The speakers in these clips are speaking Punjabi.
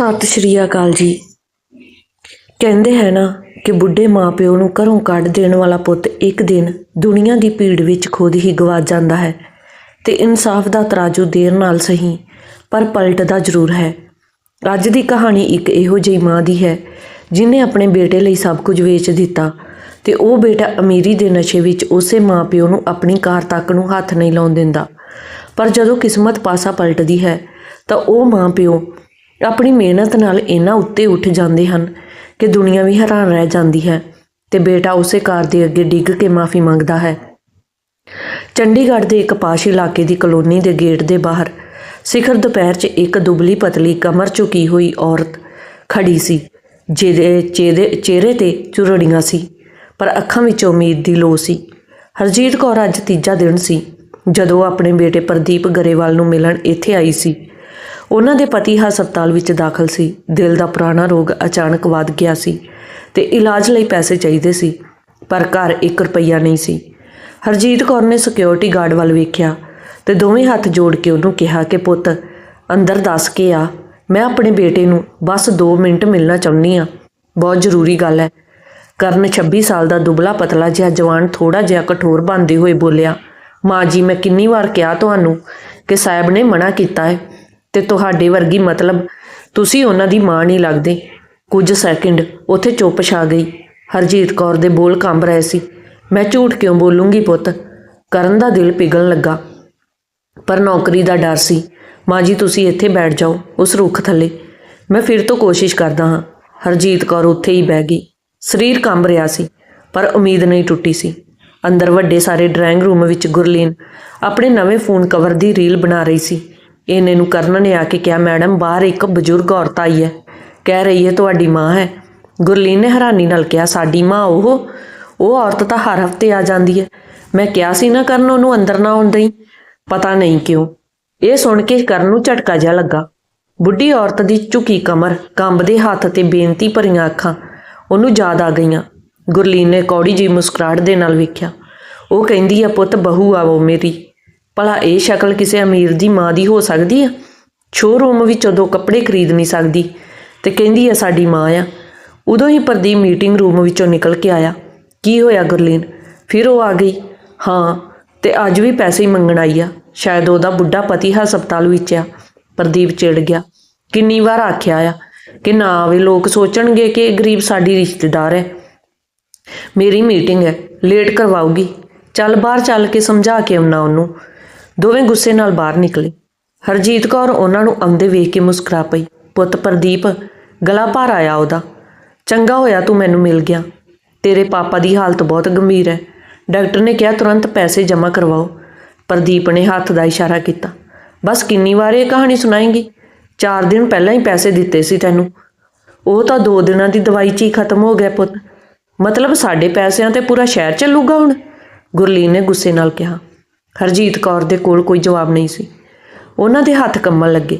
ਸਤਿ ਸ਼੍ਰੀ ਅਕਾਲ ਜੀ। ਕਹਿੰਦੇ ਹੈ ਨਾ ਕਿ ਬੁੱਢੇ ਮਾਪਿਓ ਨੂੰ ਘਰੋਂ ਕੱਢ ਦੇਣ ਵਾਲਾ ਪੁੱਤ ਇੱਕ ਦਿਨ ਦੁਨੀਆ ਦੀ ਭੀੜ ਵਿੱਚ ਖੁਦ ਹੀ ਗਵਾ ਜਾਂਦਾ ਹੈ ਤੇ ਇਨਸਾਫ ਦਾ ਤਰਾਜੂ ਦੇਰ ਨਾਲ ਸਹੀ, ਪਰ ਪਲਟਦਾ ਜ਼ਰੂਰ ਹੈ। ਅੱਜ ਦੀ ਕਹਾਣੀ ਇੱਕ ਇਹੋ ਜਿਹੀ ਮਾਂ ਦੀ ਹੈ, ਜਿਨੇ ਆਪਣੇ ਬੇਟੇ ਲਈ ਸਭ ਕੁਝ ਵੇਚ ਦਿੱਤਾ ਤੇ ਉਹ ਬੇਟਾ ਅਮੀਰੀ ਦੇ ਨਸ਼ੇ ਵਿੱਚ ਉਸੇ ਮਾਪਿਓ ਨੂੰ ਆਪਣੀ ਕਾਰ ਤੱਕ ਨੂੰ ਹੱਥ ਨਹੀਂ ਲਾਉਣ ਦਿੰਦਾ। ਪਰ ਜਦੋਂ ਕਿਸਮਤ ਪਾਸਾ ਪਲਟਦੀ ਹੈ, ਤਾਂ ਉਹ ਮਾਪਿਓ ਆਪਣੀ ਮਿਹਨਤ ਨਾਲ ਇਹਨਾਂ ਉੱਤੇ ਉੱਠ ਜਾਂਦੇ ਹਨ ਕਿ ਦੁਨੀਆ ਵੀ ਹੈਰਾਨ ਰਹਿ ਜਾਂਦੀ ਹੈ ਤੇ ਬੇਟਾ ਉਸੇ ਕਾਰ ਦੇ ਅੱਗੇ ਡਿੱਗ ਕੇ ਮਾਫੀ ਮੰਗਦਾ ਹੈ। ਚੰਡੀਗੜ੍ਹ ਦੇ ਇੱਕ ਪਾਸ਼ ਇਲਾਕੇ ਦੀ ਕਲੋਨੀ ਦੇ ਗੇਟ ਦੇ ਬਾਹਰ ਸਿਖਰ ਦੁਪਹਿਰ 'ਚ ਇੱਕ ਦੁਬਲੀ ਪਤਲੀ ਕਮਰ ਝੁਕੀ ਹੋਈ ਔਰਤ ਖੜੀ ਸੀ, ਜਿਹਦੇ ਚਿਹਰੇ ਚਿਹਰੇ ਤੇ ਚੁਰੜੀਆਂ ਸੀ, ਪਰ ਅੱਖਾਂ ਵਿੱਚ ਉਮੀਦ ਦੀ ਲੋ ਸੀ। ਹਰਜੀਤ ਕੌਰ ਅੱਜ ਤੀਜਾ ਦਿਨ ਸੀ ਜਦੋਂ ਆਪਣੇ ਬੇਟੇ ਪ੍ਰਦੀਪ ਗਰੇਵਾਲ ਨੂੰ ਮਿਲਣ ਇੱਥੇ ਆਈ ਸੀ। ਉਹਨਾਂ ਦੇ ਪਤੀ ਹਸਪਤਾਲ ਵਿੱਚ ਦਾਖਲ ਸੀ। ਦਿਲ ਦਾ ਪੁਰਾਣਾ ਰੋਗ ਅਚਾਨਕ ਵੱਧ ਗਿਆ ਸੀ ਤੇ ਇਲਾਜ ਲਈ ਪੈਸੇ ਚਾਹੀਦੇ ਸੀ, ਪਰ ਘਰ 1 ਰੁਪਈਆ ਨਹੀਂ ਸੀ। ਹਰਜੀਤ ਕੌਰ ਨੇ ਸਿਕਿਉਰਿਟੀ ਗਾਰਡ ਵੱਲ ਵੇਖਿਆ ਤੇ ਦੋਵੇਂ ਹੱਥ ਜੋੜ ਕੇ ਉਹਨੂੰ ਕਿਹਾ ਕਿ, ਪੁੱਤ, ਅੰਦਰ ਦੱਸ ਕੇ ਆ। ਮੈਂ ਆਪਣੇ ਬੇਟੇ ਨੂੰ ਬਸ 2 ਮਿੰਟ ਮਿਲਣਾ ਚਾਹੁੰਦੀ ਆ ਬਹੁਤ ਜ਼ਰੂਰੀ ਗੱਲ ਹੈ। ਕਰਨ 26 ਸਾਲ ਦਾ ਦੁਬਲਾ ਪਤਲਾ ਜਿਹਾ ਜਵਾਨ ਥੋੜਾ ਜਿਹਾ ਕਠੋਰ ਬਣਦੇ ਹੋਏ ਬੋਲਿਆ, ਮਾਂ ਜੀ, ਮੈਂ ਕਿੰਨੀ ਵਾਰ ਕਿਹਾ ਤੁਹਾਨੂੰ ਕਿ ਸਾਹਿਬ ਨੇ ਮਨਾ ਕੀਤਾ ਹੈ। ਤੇ ਤੁਹਾਡੇ ਵਰਗੀ ਮਤਲਬ ਤੁਸੀਂ ਉਹਨਾਂ ਦੀ ਮਾਂ ਨਹੀਂ ਲੱਗਦੇ। ਕੁਝ ਸੈਕਿੰਡ ਉੱਥੇ ਚੁੱਪ ਛਾ ਗਈ। ਹਰਜੀਤ ਕੌਰ ਦੇ ਬੋਲ ਕੰਬ ਰਹੇ ਸੀ। ਮੈਂ ਝੂਠ ਕਿਉਂ ਬੋਲੂੰਗੀ ਪੁੱਤ? ਕਰਨ ਦਾ ਦਿਲ ਪਿਘਲਣ ਲੱਗਾ। ਪਰ ਨੌਕਰੀ ਦਾ ਡਰ ਸੀ। ਮਾਂ ਜੀ, ਤੁਸੀਂ ਇੱਥੇ ਬੈਠ ਜਾਓ, ਉਸ ਰੁੱਖ ਥੱਲੇ। ਮੈਂ ਫਿਰ ਤੋਂ ਕੋਸ਼ਿਸ਼ ਕਰਦਾ ਹਾਂ। ਹਰਜੀਤ ਕੌਰ ਉੱਥੇ ਹੀ ਬਹਿ ਗਈ। ਸਰੀਰ ਕੰਬ ਰਿਹਾ ਸੀ, ਪਰ ਉਮੀਦ ਨਹੀਂ ਟੁੱਟੀ ਸੀ। ਅੰਦਰ ਵੱਡੇ ਸਾਰੇ ਡਰਾਇੰਗ ਰੂਮ ਵਿੱਚ ਗੁਰਲੀਨ ਆਪਣੇ ਨਵੇਂ ਫੋਨ ਕਵਰ ਦੀ ਰੀਲ ਬਣਾ ਰਹੀ ਸੀ। ਇਹਨੇ ਨੂੰ ਕਰਨ ਨੇ ਆ ਕੇ ਕਿਹਾ, ਮੈਡਮ, ਬਾਹਰ ਇੱਕ ਬਜ਼ੁਰਗ ਔਰਤ ਆਈ ਹੈ। ਕਹਿ ਰਹੀ ਹੈ, ਤੁਹਾਡੀ ਮਾਂ ਹੈ। ਗੁਰਲੀਨ ਨੇ ਹੈਰਾਨੀ ਨਾਲ ਕਿਹਾ, ਸਾਡੀ ਮਾਂ ਉਹ ਉਹ ਔਰਤ ਤਾਂ ਹਰ ਹਫ਼ਤੇ ਆ ਜਾਂਦੀ ਹੈ। ਮੈਂ ਕਿਹਾ ਸੀ ਨਾ ਕਰਨ ਉਹਨੂੰ ਅੰਦਰ ਨਾ ਆਉਣ ਦੇਈ। ਪਤਾ ਨਹੀਂ ਕਿਉਂ। ਇਹ ਸੁਣ ਕੇ ਕਰਨ ਨੂੰ ਝਟਕਾ ਜਿਹਾ ਲੱਗਾ। ਬੁੱਢੀ ਔਰਤ ਦੀ ਝੁਕੀ ਕਮਰ ਕੰਬਦੇ ਹੱਥ ਤੇ ਬੇਨਤੀ ਭਰੀਆਂ ਅੱਖਾਂ, ਉਹਨੂੰ ਯਾਦ ਆ ਗਈਆਂ। ਗੁਰਲੀਨ ਨੇ ਕੌੜੀ ਜਿਹੀ ਮੁਸਕਰਾਹਟ ਦੇ ਨਾਲ ਵੇਖਿਆ। ਉਹ ਕਹਿੰਦੀ ਆ ਪੁੱਤ, ਬਹੂ ਆ ਉਹ ਮੇਰੀ। ਭਲਾ ਇਹ ਸ਼ਕਲ ਕਿਸੇ ਅਮੀਰ ਦੀ ਮਾਂ ਦੀ ਹੋ ਸਕਦੀ ਆ? ਸ਼ੋਰੂਮ ਵਿੱਚ ਉਦੋਂ ਕੱਪੜੇ ਖਰੀਦ ਨਹੀਂ ਸਕਦੀ ਤੇ ਕਹਿੰਦੀ ਆ, ਸਾਡੀ ਮਾਂ ਆ। ਉਦੋਂ ਹੀ ਪ੍ਰਦੀਪ ਮੀਟਿੰਗ ਰੂਮ ਵਿੱਚੋਂ ਨਿਕਲ ਕੇ ਆਇਆ। ਕੀ ਹੋਇਆ ਗੁਰਲੀਨ? ਫਿਰ ਉਹ ਆ ਗਈ। ਹਾਂ, ਤੇ ਅੱਜ ਵੀ ਪੈਸੇ ਹੀ ਮੰਗਣ ਆਈ ਆ। ਸ਼ਾਇਦ ਉਹਦਾ ਬੁੱਢਾ ਪਤੀ ਹਸਪਤਾਲ ਵਿੱਚ ਆ। ਪ੍ਰਦੀਪ ਚਿੜ ਗਿਆ। ਕਿੰਨੀ ਵਾਰ ਆਖਿਆ ਆ ਕਿ ਨਾ ਆਵੇ, ਲੋਕ ਸੋਚਣਗੇ ਕਿ ਇਹ ਗਰੀਬ ਸਾਡੀ ਰਿਸ਼ਤੇਦਾਰ ਹੈ। ਮੇਰੀ ਮੀਟਿੰਗ ਹੈ, ਲੇਟ ਕਰਵਾਉਗੀ। ਚੱਲ ਬਾਹਰ ਚੱਲ ਕੇ ਸਮਝਾ ਕੇ ਆਉਣਾ ਉਹਨੂੰ। ਦੋਵੇਂ ਗੁੱਸੇ ਨਾਲ ਬਾਹਰ ਨਿਕਲੇ। ਹਰਜੀਤ ਕੌਰ ਉਹਨਾਂ ਨੂੰ ਆਉਂਦੇ ਵੇਖ ਕੇ ਮੁਸਕਰਾ ਪਈ। ਪੁੱਤ ਪ੍ਰਦੀਪ, ਗਲਾ ਭਾਰ ਆਇਆ ਉਹਦਾ। ਚੰਗਾ ਹੋਇਆ ਤੂੰ ਮੈਨੂੰ ਮਿਲ ਗਿਆ। ਤੇਰੇ ਪਾਪਾ ਦੀ ਹਾਲਤ ਬਹੁਤ ਗੰਭੀਰ ਹੈ। ਡਾਕਟਰ ਨੇ ਕਿਹਾ ਤੁਰੰਤ ਪੈਸੇ ਜਮ੍ਹਾਂ ਕਰਵਾਓ। ਪ੍ਰਦੀਪ ਨੇ ਹੱਥ ਦਾ ਇਸ਼ਾਰਾ ਕੀਤਾ। ਬਸ ਕਿੰਨੀ ਵਾਰ ਇਹ ਕਹਾਣੀ ਸੁਣਾਏਂਗੀ? 4 ਦਿਨ ਪਹਿਲਾਂ ਹੀ ਪੈਸੇ ਦਿੱਤੇ ਸੀ ਤੈਨੂੰ। ਉਹ ਤਾਂ 2 ਦਿਨਾਂ ਦੀ ਦਵਾਈ 'ਚ ਹੀ ਖਤਮ ਹੋ ਗਿਆ ਪੁੱਤ। ਮਤਲਬ ਸਾਡੇ ਪੈਸਿਆਂ ਤੇ ਪੂਰਾ ਸ਼ਹਿਰ ਚੱਲੂਗਾ ਹੁਣ? ਗੁਰਲੀਨ ਨੇ ਗੁੱਸੇ ਨਾਲ ਕਿਹਾ। ਹਰਜੀਤ ਕੌਰ ਦੇ ਕੋਲ ਕੋਈ ਜਵਾਬ ਨਹੀਂ ਸੀ। ਉਹਨਾਂ ਦੇ ਹੱਥ ਕੰਮਣ ਲੱਗੇ।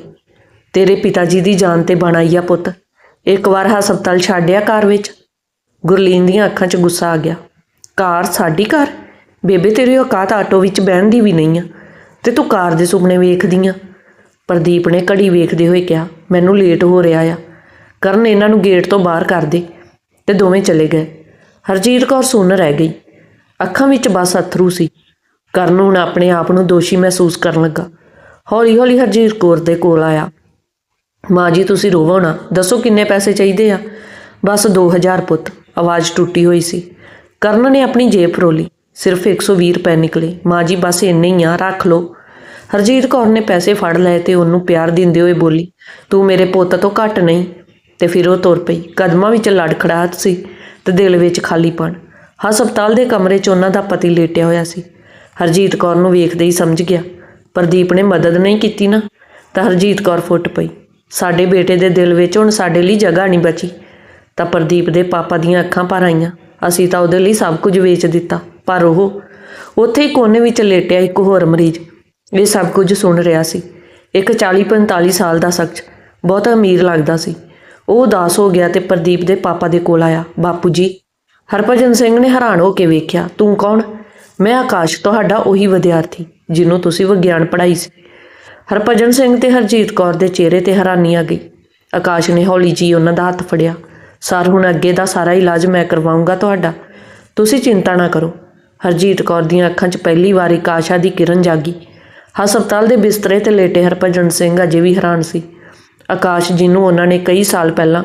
ਤੇਰੇ ਪਿਤਾ ਜੀ ਦੀ ਜਾਨ ਤੇ ਬਣ ਆ ਪੁੱਤ। ਇੱਕ ਵਾਰ ਹਸਪਤਾਲ ਛੱਡਿਆ ਕਾਰ ਵਿੱਚ। ਗੁਰਲੀਨ ਦੀਆਂ ਅੱਖਾਂ 'ਚ ਗੁੱਸਾ ਆ ਗਿਆ। ਕਾਰ, ਸਾਡੀ ਕਾਰ? ਬੇਬੇ, ਤੇਰੀ ਔਕਾਤ ਆਟੋ ਵਿੱਚ ਬਹਿਣ ਦੀ ਵੀ ਨਹੀਂ ਆ। ਤੇ ਤੂੰ ਕਾਰ ਦੇ ਸੁਪਨੇ ਵੇਖਦੀ ਆ? ਪ੍ਰਦੀਪ ਨੇ ਘੜੀ ਵੇਖਦੇ ਹੋਏ ਕਿਹਾ, ਮੈਨੂੰ ਲੇਟ ਹੋ ਰਿਹਾ ਆ। ਕਰਨ ਇਹਨਾਂ ਨੂੰ ਗੇਟ ਤੋਂ ਬਾਹਰ ਕਰ ਦੇ। ਤੇ ਦੋਵੇਂ ਚਲੇ ਗਏ। ਹਰਜੀਤ ਕੌਰ ਸੁੰਨ ਰਹਿ ਗਈ। ਅੱਖਾਂ ਵਿੱਚ ਬਸ ਅਥਰੂ ਸੀ। ਕਰਨ ਹੁਣ ਆਪਣੇ ਆਪ ਨੂੰ ਦੋਸ਼ੀ ਮਹਿਸੂਸ ਕਰਨ ਲੱਗਾ। ਹੌਲੀ ਹੌਲੀ ਹਰਜੀਤ ਕੌਰ ਦੇ ਕੋਲ ਆਇਆ। ਮਾਂ ਜੀ, ਤੁਸੀਂ ਰੋਵੋ ਨਾ। ਦੱਸੋ ਕਿੰਨੇ ਪੈਸੇ ਚਾਹੀਦੇ ਆ? ਬਸ 2000 ਪੁੱਤ। ਆਵਾਜ਼ ਟੁੱਟੀ ਹੋਈ ਸੀ। ਕਰਨ ਨੇ ਆਪਣੀ ਜੇਬ ਫਰੋਲੀ। ਸਿਰਫ 120 ਰੁਪਏ ਨਿਕਲੇ। ਮਾਂ ਜੀ, ਬਸ ਇੰਨੇ ਹੀ ਆ, ਰੱਖ ਲਓ। ਹਰਜੀਤ ਕੌਰ ਨੇ ਪੈਸੇ ਫੜ ਲਏ ਤੇ ਉਹਨੂੰ ਪਿਆਰ ਦਿੰਦੇ ਹੋਏ ਬੋਲੀ, ਤੂੰ ਮੇਰੇ ਪੁੱਤ ਤੋਂ ਘੱਟ ਨਹੀਂ। ਤੇ ਫਿਰ ਉਹ ਤੁਰ ਪਈ। ਕਦਮਾਂ ਵਿੱਚ ਲੜਖੜਾਹਟ ਸੀ ਤੇ ਦਿਲ ਵਿੱਚ ਖਾਲੀਪਣ। ਹਸਪਤਾਲ ਦੇ ਕਮਰੇ 'ਚ ਉਹਨਾਂ ਦਾ ਪਤੀ ਲੇਟਿਆ ਹੋਇਆ ਸੀ। ਹਰਜੀਤ ਕੌਰ ਨੂੰ ਵੇਖਦੇ ਹੀ ਸਮਝ ਗਿਆ। ਪ੍ਰਦੀਪ ਨੇ ਮਦਦ ਨਹੀਂ ਕੀਤੀ ਨਾ, ਤਾਂ ਹਰਜੀਤ ਕੌਰ ਫੁੱਟ ਪਈ। ਸਾਡੇ ਬੇਟੇ ਦੇ ਦਿਲ ਵਿੱਚ ਹੁਣ ਸਾਡੇ ਲਈ ਜਗ੍ਹਾ ਨਹੀਂ ਬਚੀ। ਤਾਂ ਪ੍ਰਦੀਪ ਦੇ ਪਾਪਾ ਦੀਆਂ ਅੱਖਾਂ ਭਰ ਆਈਆਂ। ਅਸੀਂ ਤਾਂ ਉਹਦੇ ਲਈ ਸਭ ਕੁਝ ਵੇਚ ਦਿੱਤਾ। ਪਰ ਉਹ, ਉੱਥੇ ਹੀ ਕੋਨੇ ਵਿੱਚ ਲੇਟਿਆ ਇੱਕ ਹੋਰ ਮਰੀਜ਼। ਇਹ ਸਭ ਕੁਝ ਸੁਣ ਰਿਹਾ ਸੀ। ਇੱਕ 40-45 ਸਾਲ ਦਾ ਸ਼ਖਸ ਬਹੁਤ ਅਮੀਰ ਲੱਗਦਾ ਸੀ। ਉਹ ਉਦਾਸ ਹੋ ਗਿਆ ਤੇ ਪ੍ਰਦੀਪ ਦੇ ਪਾਪਾ ਦੇ ਕੋਲ ਆਇਆ। ਬਾਪੂ ਜੀ, ਹਰਭਜਨ ਸਿੰਘ ਨੇ ਹੈਰਾਨ ਹੋ ਕੇ ਵੇਖਿਆ, ਤੂੰ ਕੌਣ? ਮੈਂ ਆਕਾਸ਼, ਤੁਹਾਡਾ ਉਹੀ ਵਿਦਿਆਰਥੀ ਜਿਹਨੂੰ ਤੁਸੀਂ ਵਿਗਿਆਨ ਪੜ੍ਹਾਈ ਸੀ। ਹਰਭਜਨ ਸਿੰਘ ਤੇ ਹਰਜੀਤ ਕੌਰ ਦੇ ਚਿਹਰੇ ਤੇ ਹੈਰਾਨੀ ਆ ਗਈ। ਆਕਾਸ਼ ਨੇ ਹੌਲੀ ਜੀ ਉਹਨਾਂ ਦਾ ਹੱਥ ਫੜਿਆ। ਸਰ, ਹੁਣ ਅੱਗੇ ਦਾ ਸਾਰਾ ਇਲਾਜ ਮੈਂ ਕਰਵਾਉਂਗਾ ਤੁਹਾਡਾ। ਤੁਸੀਂ ਚਿੰਤਾ ਨਾ ਕਰੋ। ਹਰਜੀਤ ਕੌਰ ਦੀਆਂ ਅੱਖਾਂ 'ਚ ਪਹਿਲੀ ਵਾਰੀ ਕਾਸ਼ਾ ਦੀ ਕਿਰਨ ਜਾਗੀ। ਹਸਪਤਾਲ ਦੇ ਬਿਸਤਰੇ ਤੇ ਲੇਟੇ ਹਰਭਜਨ ਸਿੰਘ ਅਜੇ ਵੀ ਹੈਰਾਨ ਸੀ। ਆਕਾਸ਼, ਜਿਹਨੂੰ ਉਹਨਾਂ ਨੇ ਕਈ ਸਾਲ ਪਹਿਲਾਂ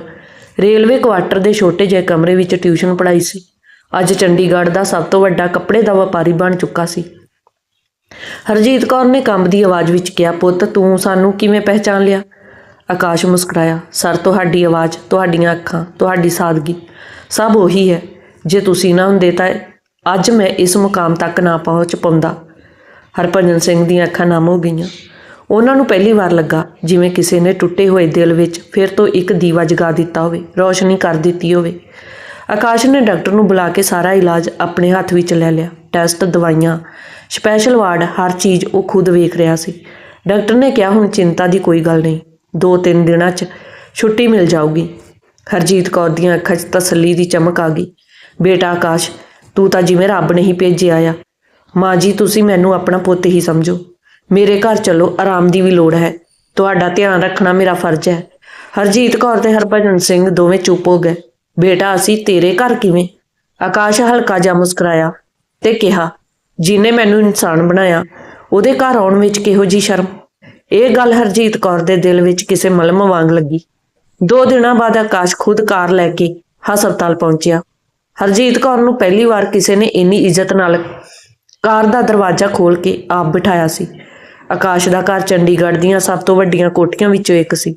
ਰੇਲਵੇ ਕੁਆਟਰ ਦੇ ਛੋਟੇ ਜਿਹੇ ਕਮਰੇ ਵਿੱਚ ਟਿਊਸ਼ਨ ਪੜ੍ਹਾਈ ਸੀ ਅੱਜ ਚੰਡੀਗੜ੍ਹ ਦਾ ਸਭ ਤੋਂ ਵੱਡਾ ਕੱਪੜੇ ਦਾ ਵਪਾਰੀ ਬਣ ਚੁੱਕਾ ਸੀ। ਹਰਜੀਤ ਕੌਰ ਨੇ ਕੰਬ ਦੀ ਆਵਾਜ਼ ਵਿੱਚ ਕਿਹਾ, ਪੁੱਤ, ਤੂੰ ਸਾਨੂੰ ਕਿਵੇਂ ਪਹਿਚਾਨ ਲਿਆ? ਆਕਾਸ਼ ਮੁਸਕਰਾਇਆ, ਸਰ, ਤੁਹਾਡੀ ਆਵਾਜ਼, ਤੁਹਾਡੀਆਂ ਅੱਖਾਂ, ਤੁਹਾਡੀ ਸਾਦਗੀ ਸਭ ਉਹੀ ਹੈ। ਜੇ ਤੁਸੀਂ ਨਾ ਹੁੰਦੇ ਤਾਂ ਅੱਜ ਮੈਂ ਇਸ ਮੁਕਾਮ ਤੱਕ ਨਾ ਪਹੁੰਚ ਪਾਉਂਦਾ। ਹਰਭਜਨ ਸਿੰਘ ਦੀਆਂ ਅੱਖਾਂ ਨਮ ਹੋ ਗਈਆਂ। ਉਹਨਾਂ ਨੂੰ ਪਹਿਲੀ ਵਾਰ ਲੱਗਾ ਜਿਵੇਂ ਕਿਸੇ ਨੇ ਟੁੱਟੇ ਹੋਏ ਦਿਲ ਵਿੱਚ ਫਿਰ ਤੋਂ ਇੱਕ ਦੀਵਾ ਜਗਾ ਦਿੱਤਾ ਹੋਵੇ, ਰੋਸ਼ਨੀ ਕਰ ਦਿੱਤੀ ਹੋਵੇ। ਆਕਾਸ਼ ਨੇ ਡਾਕਟਰ ਨੂੰ ਬੁਲਾ ਕੇ ਸਾਰਾ ਇਲਾਜ ਆਪਣੇ ਹੱਥ ਵਿੱਚ ਲੈ ਲਿਆ। ਟੈਸਟ, ਦਵਾਈਆਂ, ਸਪੈਸ਼ਲ ਵਾਰਡ, ਹਰ ਚੀਜ਼ ਉਹ ਖੁਦ ਵੇਖ ਰਿਹਾ ਸੀ। ਡਾਕਟਰ ਨੇ ਕਿਹਾ, ਹੁਣ ਚਿੰਤਾ ਦੀ ਕੋਈ ਗੱਲ ਨਹੀਂ। ਦੋ ਤਿੰਨ ਦਿਨਾਂ 'ਚ ਛੁੱਟੀ ਮਿਲ ਜਾਊਗੀ। ਹਰਜੀਤ ਕੌਰ ਦੀਆਂ ਅੱਖਾਂ 'ਚ ਤਸੱਲੀ ਦੀ ਚਮਕ ਆ ਗਈ। ਬੇਟਾ ਆਕਾਸ਼, ਤੂੰ ਤਾਂ ਜਿਵੇਂ ਰੱਬ ਨੇ ਹੀ ਭੇਜਿਆ ਆ। ਮਾਂ ਜੀ, ਤੁਸੀਂ ਮੈਨੂੰ ਆਪਣਾ ਪੁੱਤ ਹੀ ਸਮਝੋ। ਮੇਰੇ ਘਰ ਚਲੋ, ਆਰਾਮ ਦੀ ਵੀ ਲੋੜ ਹੈ। ਤੁਹਾਡਾ ਧਿਆਨ ਰੱਖਣਾ ਮੇਰਾ ਫਰਜ਼ ਹੈ। ਹਰਜੀਤ ਕੌਰ ਤੇ ਹਰਭਜਨ ਸਿੰਘ ਦੋਵੇਂ ਚੁੱਪ ਹੋ ਗਏ। ਬੇਟਾ, ਅਸੀਂ ਤੇਰੇ ਘਰ ਕਿਵੇਂ? ਆਕਾਸ਼ ਹਲਕਾ ਜਿਹਾ ਮੁਸਕਰਾਇਆ ਤੇ ਕਿਹਾ ਜਿਨੇ ਮੈਨੂੰ ਇਨਸਾਨ ਬਣਾਇਆ, ਉਹਦੇ ਘਰ ਆਉਣ ਵਿੱਚ ਕਿਹੋ ਜੀ ਸ਼ਰਮ? ਇਹ ਗੱਲ ਹਰਜੀਤ ਕੌਰ ਦੇ ਦਿਲ ਵਿੱਚ ਕਿਸੇ ਮਲਮ ਵਾਂਗ ਲੱਗੀ। ਦੋ ਦਿਨਾਂ ਬਾਅਦ ਆਕਾਸ਼ ਖੁਦ ਕਾਰ ਲੈ ਕੇ ਹਸਪਤਾਲ ਪਹੁੰਚਿਆ। ਹਰਜੀਤ ਕੌਰ ਨੂੰ ਪਹਿਲੀ ਵਾਰ ਕਿਸੇ ਨੇ ਇੰਨੀ ਇੱਜ਼ਤ ਨਾਲ ਕਾਰ ਦਾ ਦਰਵਾਜ਼ਾ ਖੋਲ ਕੇ ਆਪ ਬਿਠਾਇਆ ਸੀ। ਆਕਾਸ਼ ਦਾ ਘਰ ਚੰਡੀਗੜ੍ਹ ਦੀਆਂ ਸਭ ਤੋਂ ਵੱਡੀਆਂ ਕੋਠੀਆਂ ਵਿੱਚੋਂ ਇੱਕ ਸੀ।